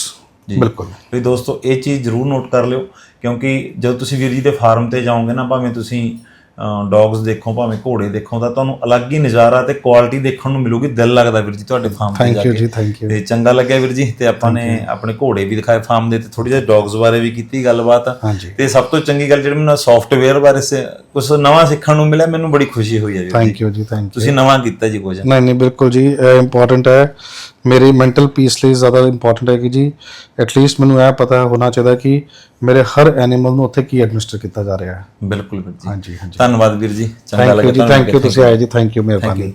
ਬਿਲਕੁਲ। ਵੀ ਦੋਸਤੋ ਇਹ ਚੀਜ਼ ਜ਼ਰੂਰ ਨੋਟ ਕਰ ਲਿਓ ਕਿਉਂਕਿ ਜਦੋਂ ਤੁਸੀਂ ਵੀਰ ਜੀ ਦੇ ਫਾਰਮ ਤੇ ਜਾਓਗੇ ਨਾ ਭਾਵੇਂ ਤੁਸੀਂ ਡੌਗਸ ਦੇਖੋ ਭਾਵੇਂ ਘੋੜੇ ਦੇਖੋ ਤਾਂ ਤੁਹਾਨੂੰ ਅਲੱਗ ਹੀ ਨਜ਼ਾਰਾ ਤੇ ਕੁਆਲਿਟੀ ਦੇਖਣ ਨੂੰ ਮਿਲੂਗੀ ਦਿਲ ਲੱਗਦਾ ਵੀਰ ਜੀ ਤੁਹਾਡੇ ਫਾਰਮ ਤੇ ਜਾ ਥੈਂਕ ਯੂ ਕੇ। ਜੀ ਥੈਂਕ ਯੂ ਤੇ ਚੰਗਾ ਲੱਗਿਆ ਵੀਰ ਜੀ ਤੇ ਆਪਾਂ ਨੇ ਆਪਣੇ ਘੋੜੇ ਵੀ ਦਿਖਾਏ ਫਾਰਮ ਦੇ ਤੇ ਥੋੜੀ ਜਿਹੀ ਡੌਗਸ ਬਾਰੇ ਵੀ ਕੀਤੀ ਗੱਲਬਾਤ। ਤੇ ਸਭ ਤੋਂ ਚੰਗੀ ਗੱਲ ਜਿਹੜੀ ਮੈਨੂੰ ਸੌਫਟਵੇਅਰ ਬਾਰੇ ਕੁਝ ਨਵਾਂ ਸਿੱਖਣ ਨੂੰ ਮਿਲਿਆ ਮੈਨੂੰ ਬੜੀ ਖੁਸ਼ੀ ਹੋਈ ਹੈ ਜੀ। ਥੈਂਕ ਯੂ ਜੀ ਥੈਂਕ ਯੂ ਤੁਸੀਂ ਨਵਾਂ ਕੀਤਾ ਜੀ ਕੁਝ। ਨਹੀਂ ਨਹੀਂ ਬਿਲਕੁਲ ਜੀ ਇਹ ਇੰਪੋਰਟੈਂਟ ਹੈ। ਮੇਰੀ ਮੈਂਟਲ ਪੀਸ ਲਈ ਜ਼ਿਆਦਾ ਇੰਪੋਰਟੈਂਟ ਹੈ ਕਿ ਜੀ ਐਟਲੀਸਟ ਮੈਨੂੰ ਇਹ ਪਤਾ ਹੋਣਾ ਚਾਹੀਦਾ ਕਿ ਮੇਰੇ ਹਰ ਐਨੀਮਲ ਨੂੰ ਉੱਥੇ ਕੀ ਐਡਮਿਨਿਸਟਰ ਕੀਤਾ ਜਾ ਰਿਹਾ ਹੈ। ਬਿਲਕੁਲ ਵੀਰ ਜੀ। ਹਾਂਜੀ ਹਾਂਜੀ। ਧੰਨਵਾਦ ਵੀਰ ਜੀ। ਚੰਗਾ ਥੈਂਕ ਯੂ ਲੱਗਿਆ ਜੀ ਥੈਂਕ ਯੂ ਤੁਸੀਂ ਆਏ ਜੀ ਥੈਂਕ ਯੂ ਮਿਹਰਬਾਨੀ।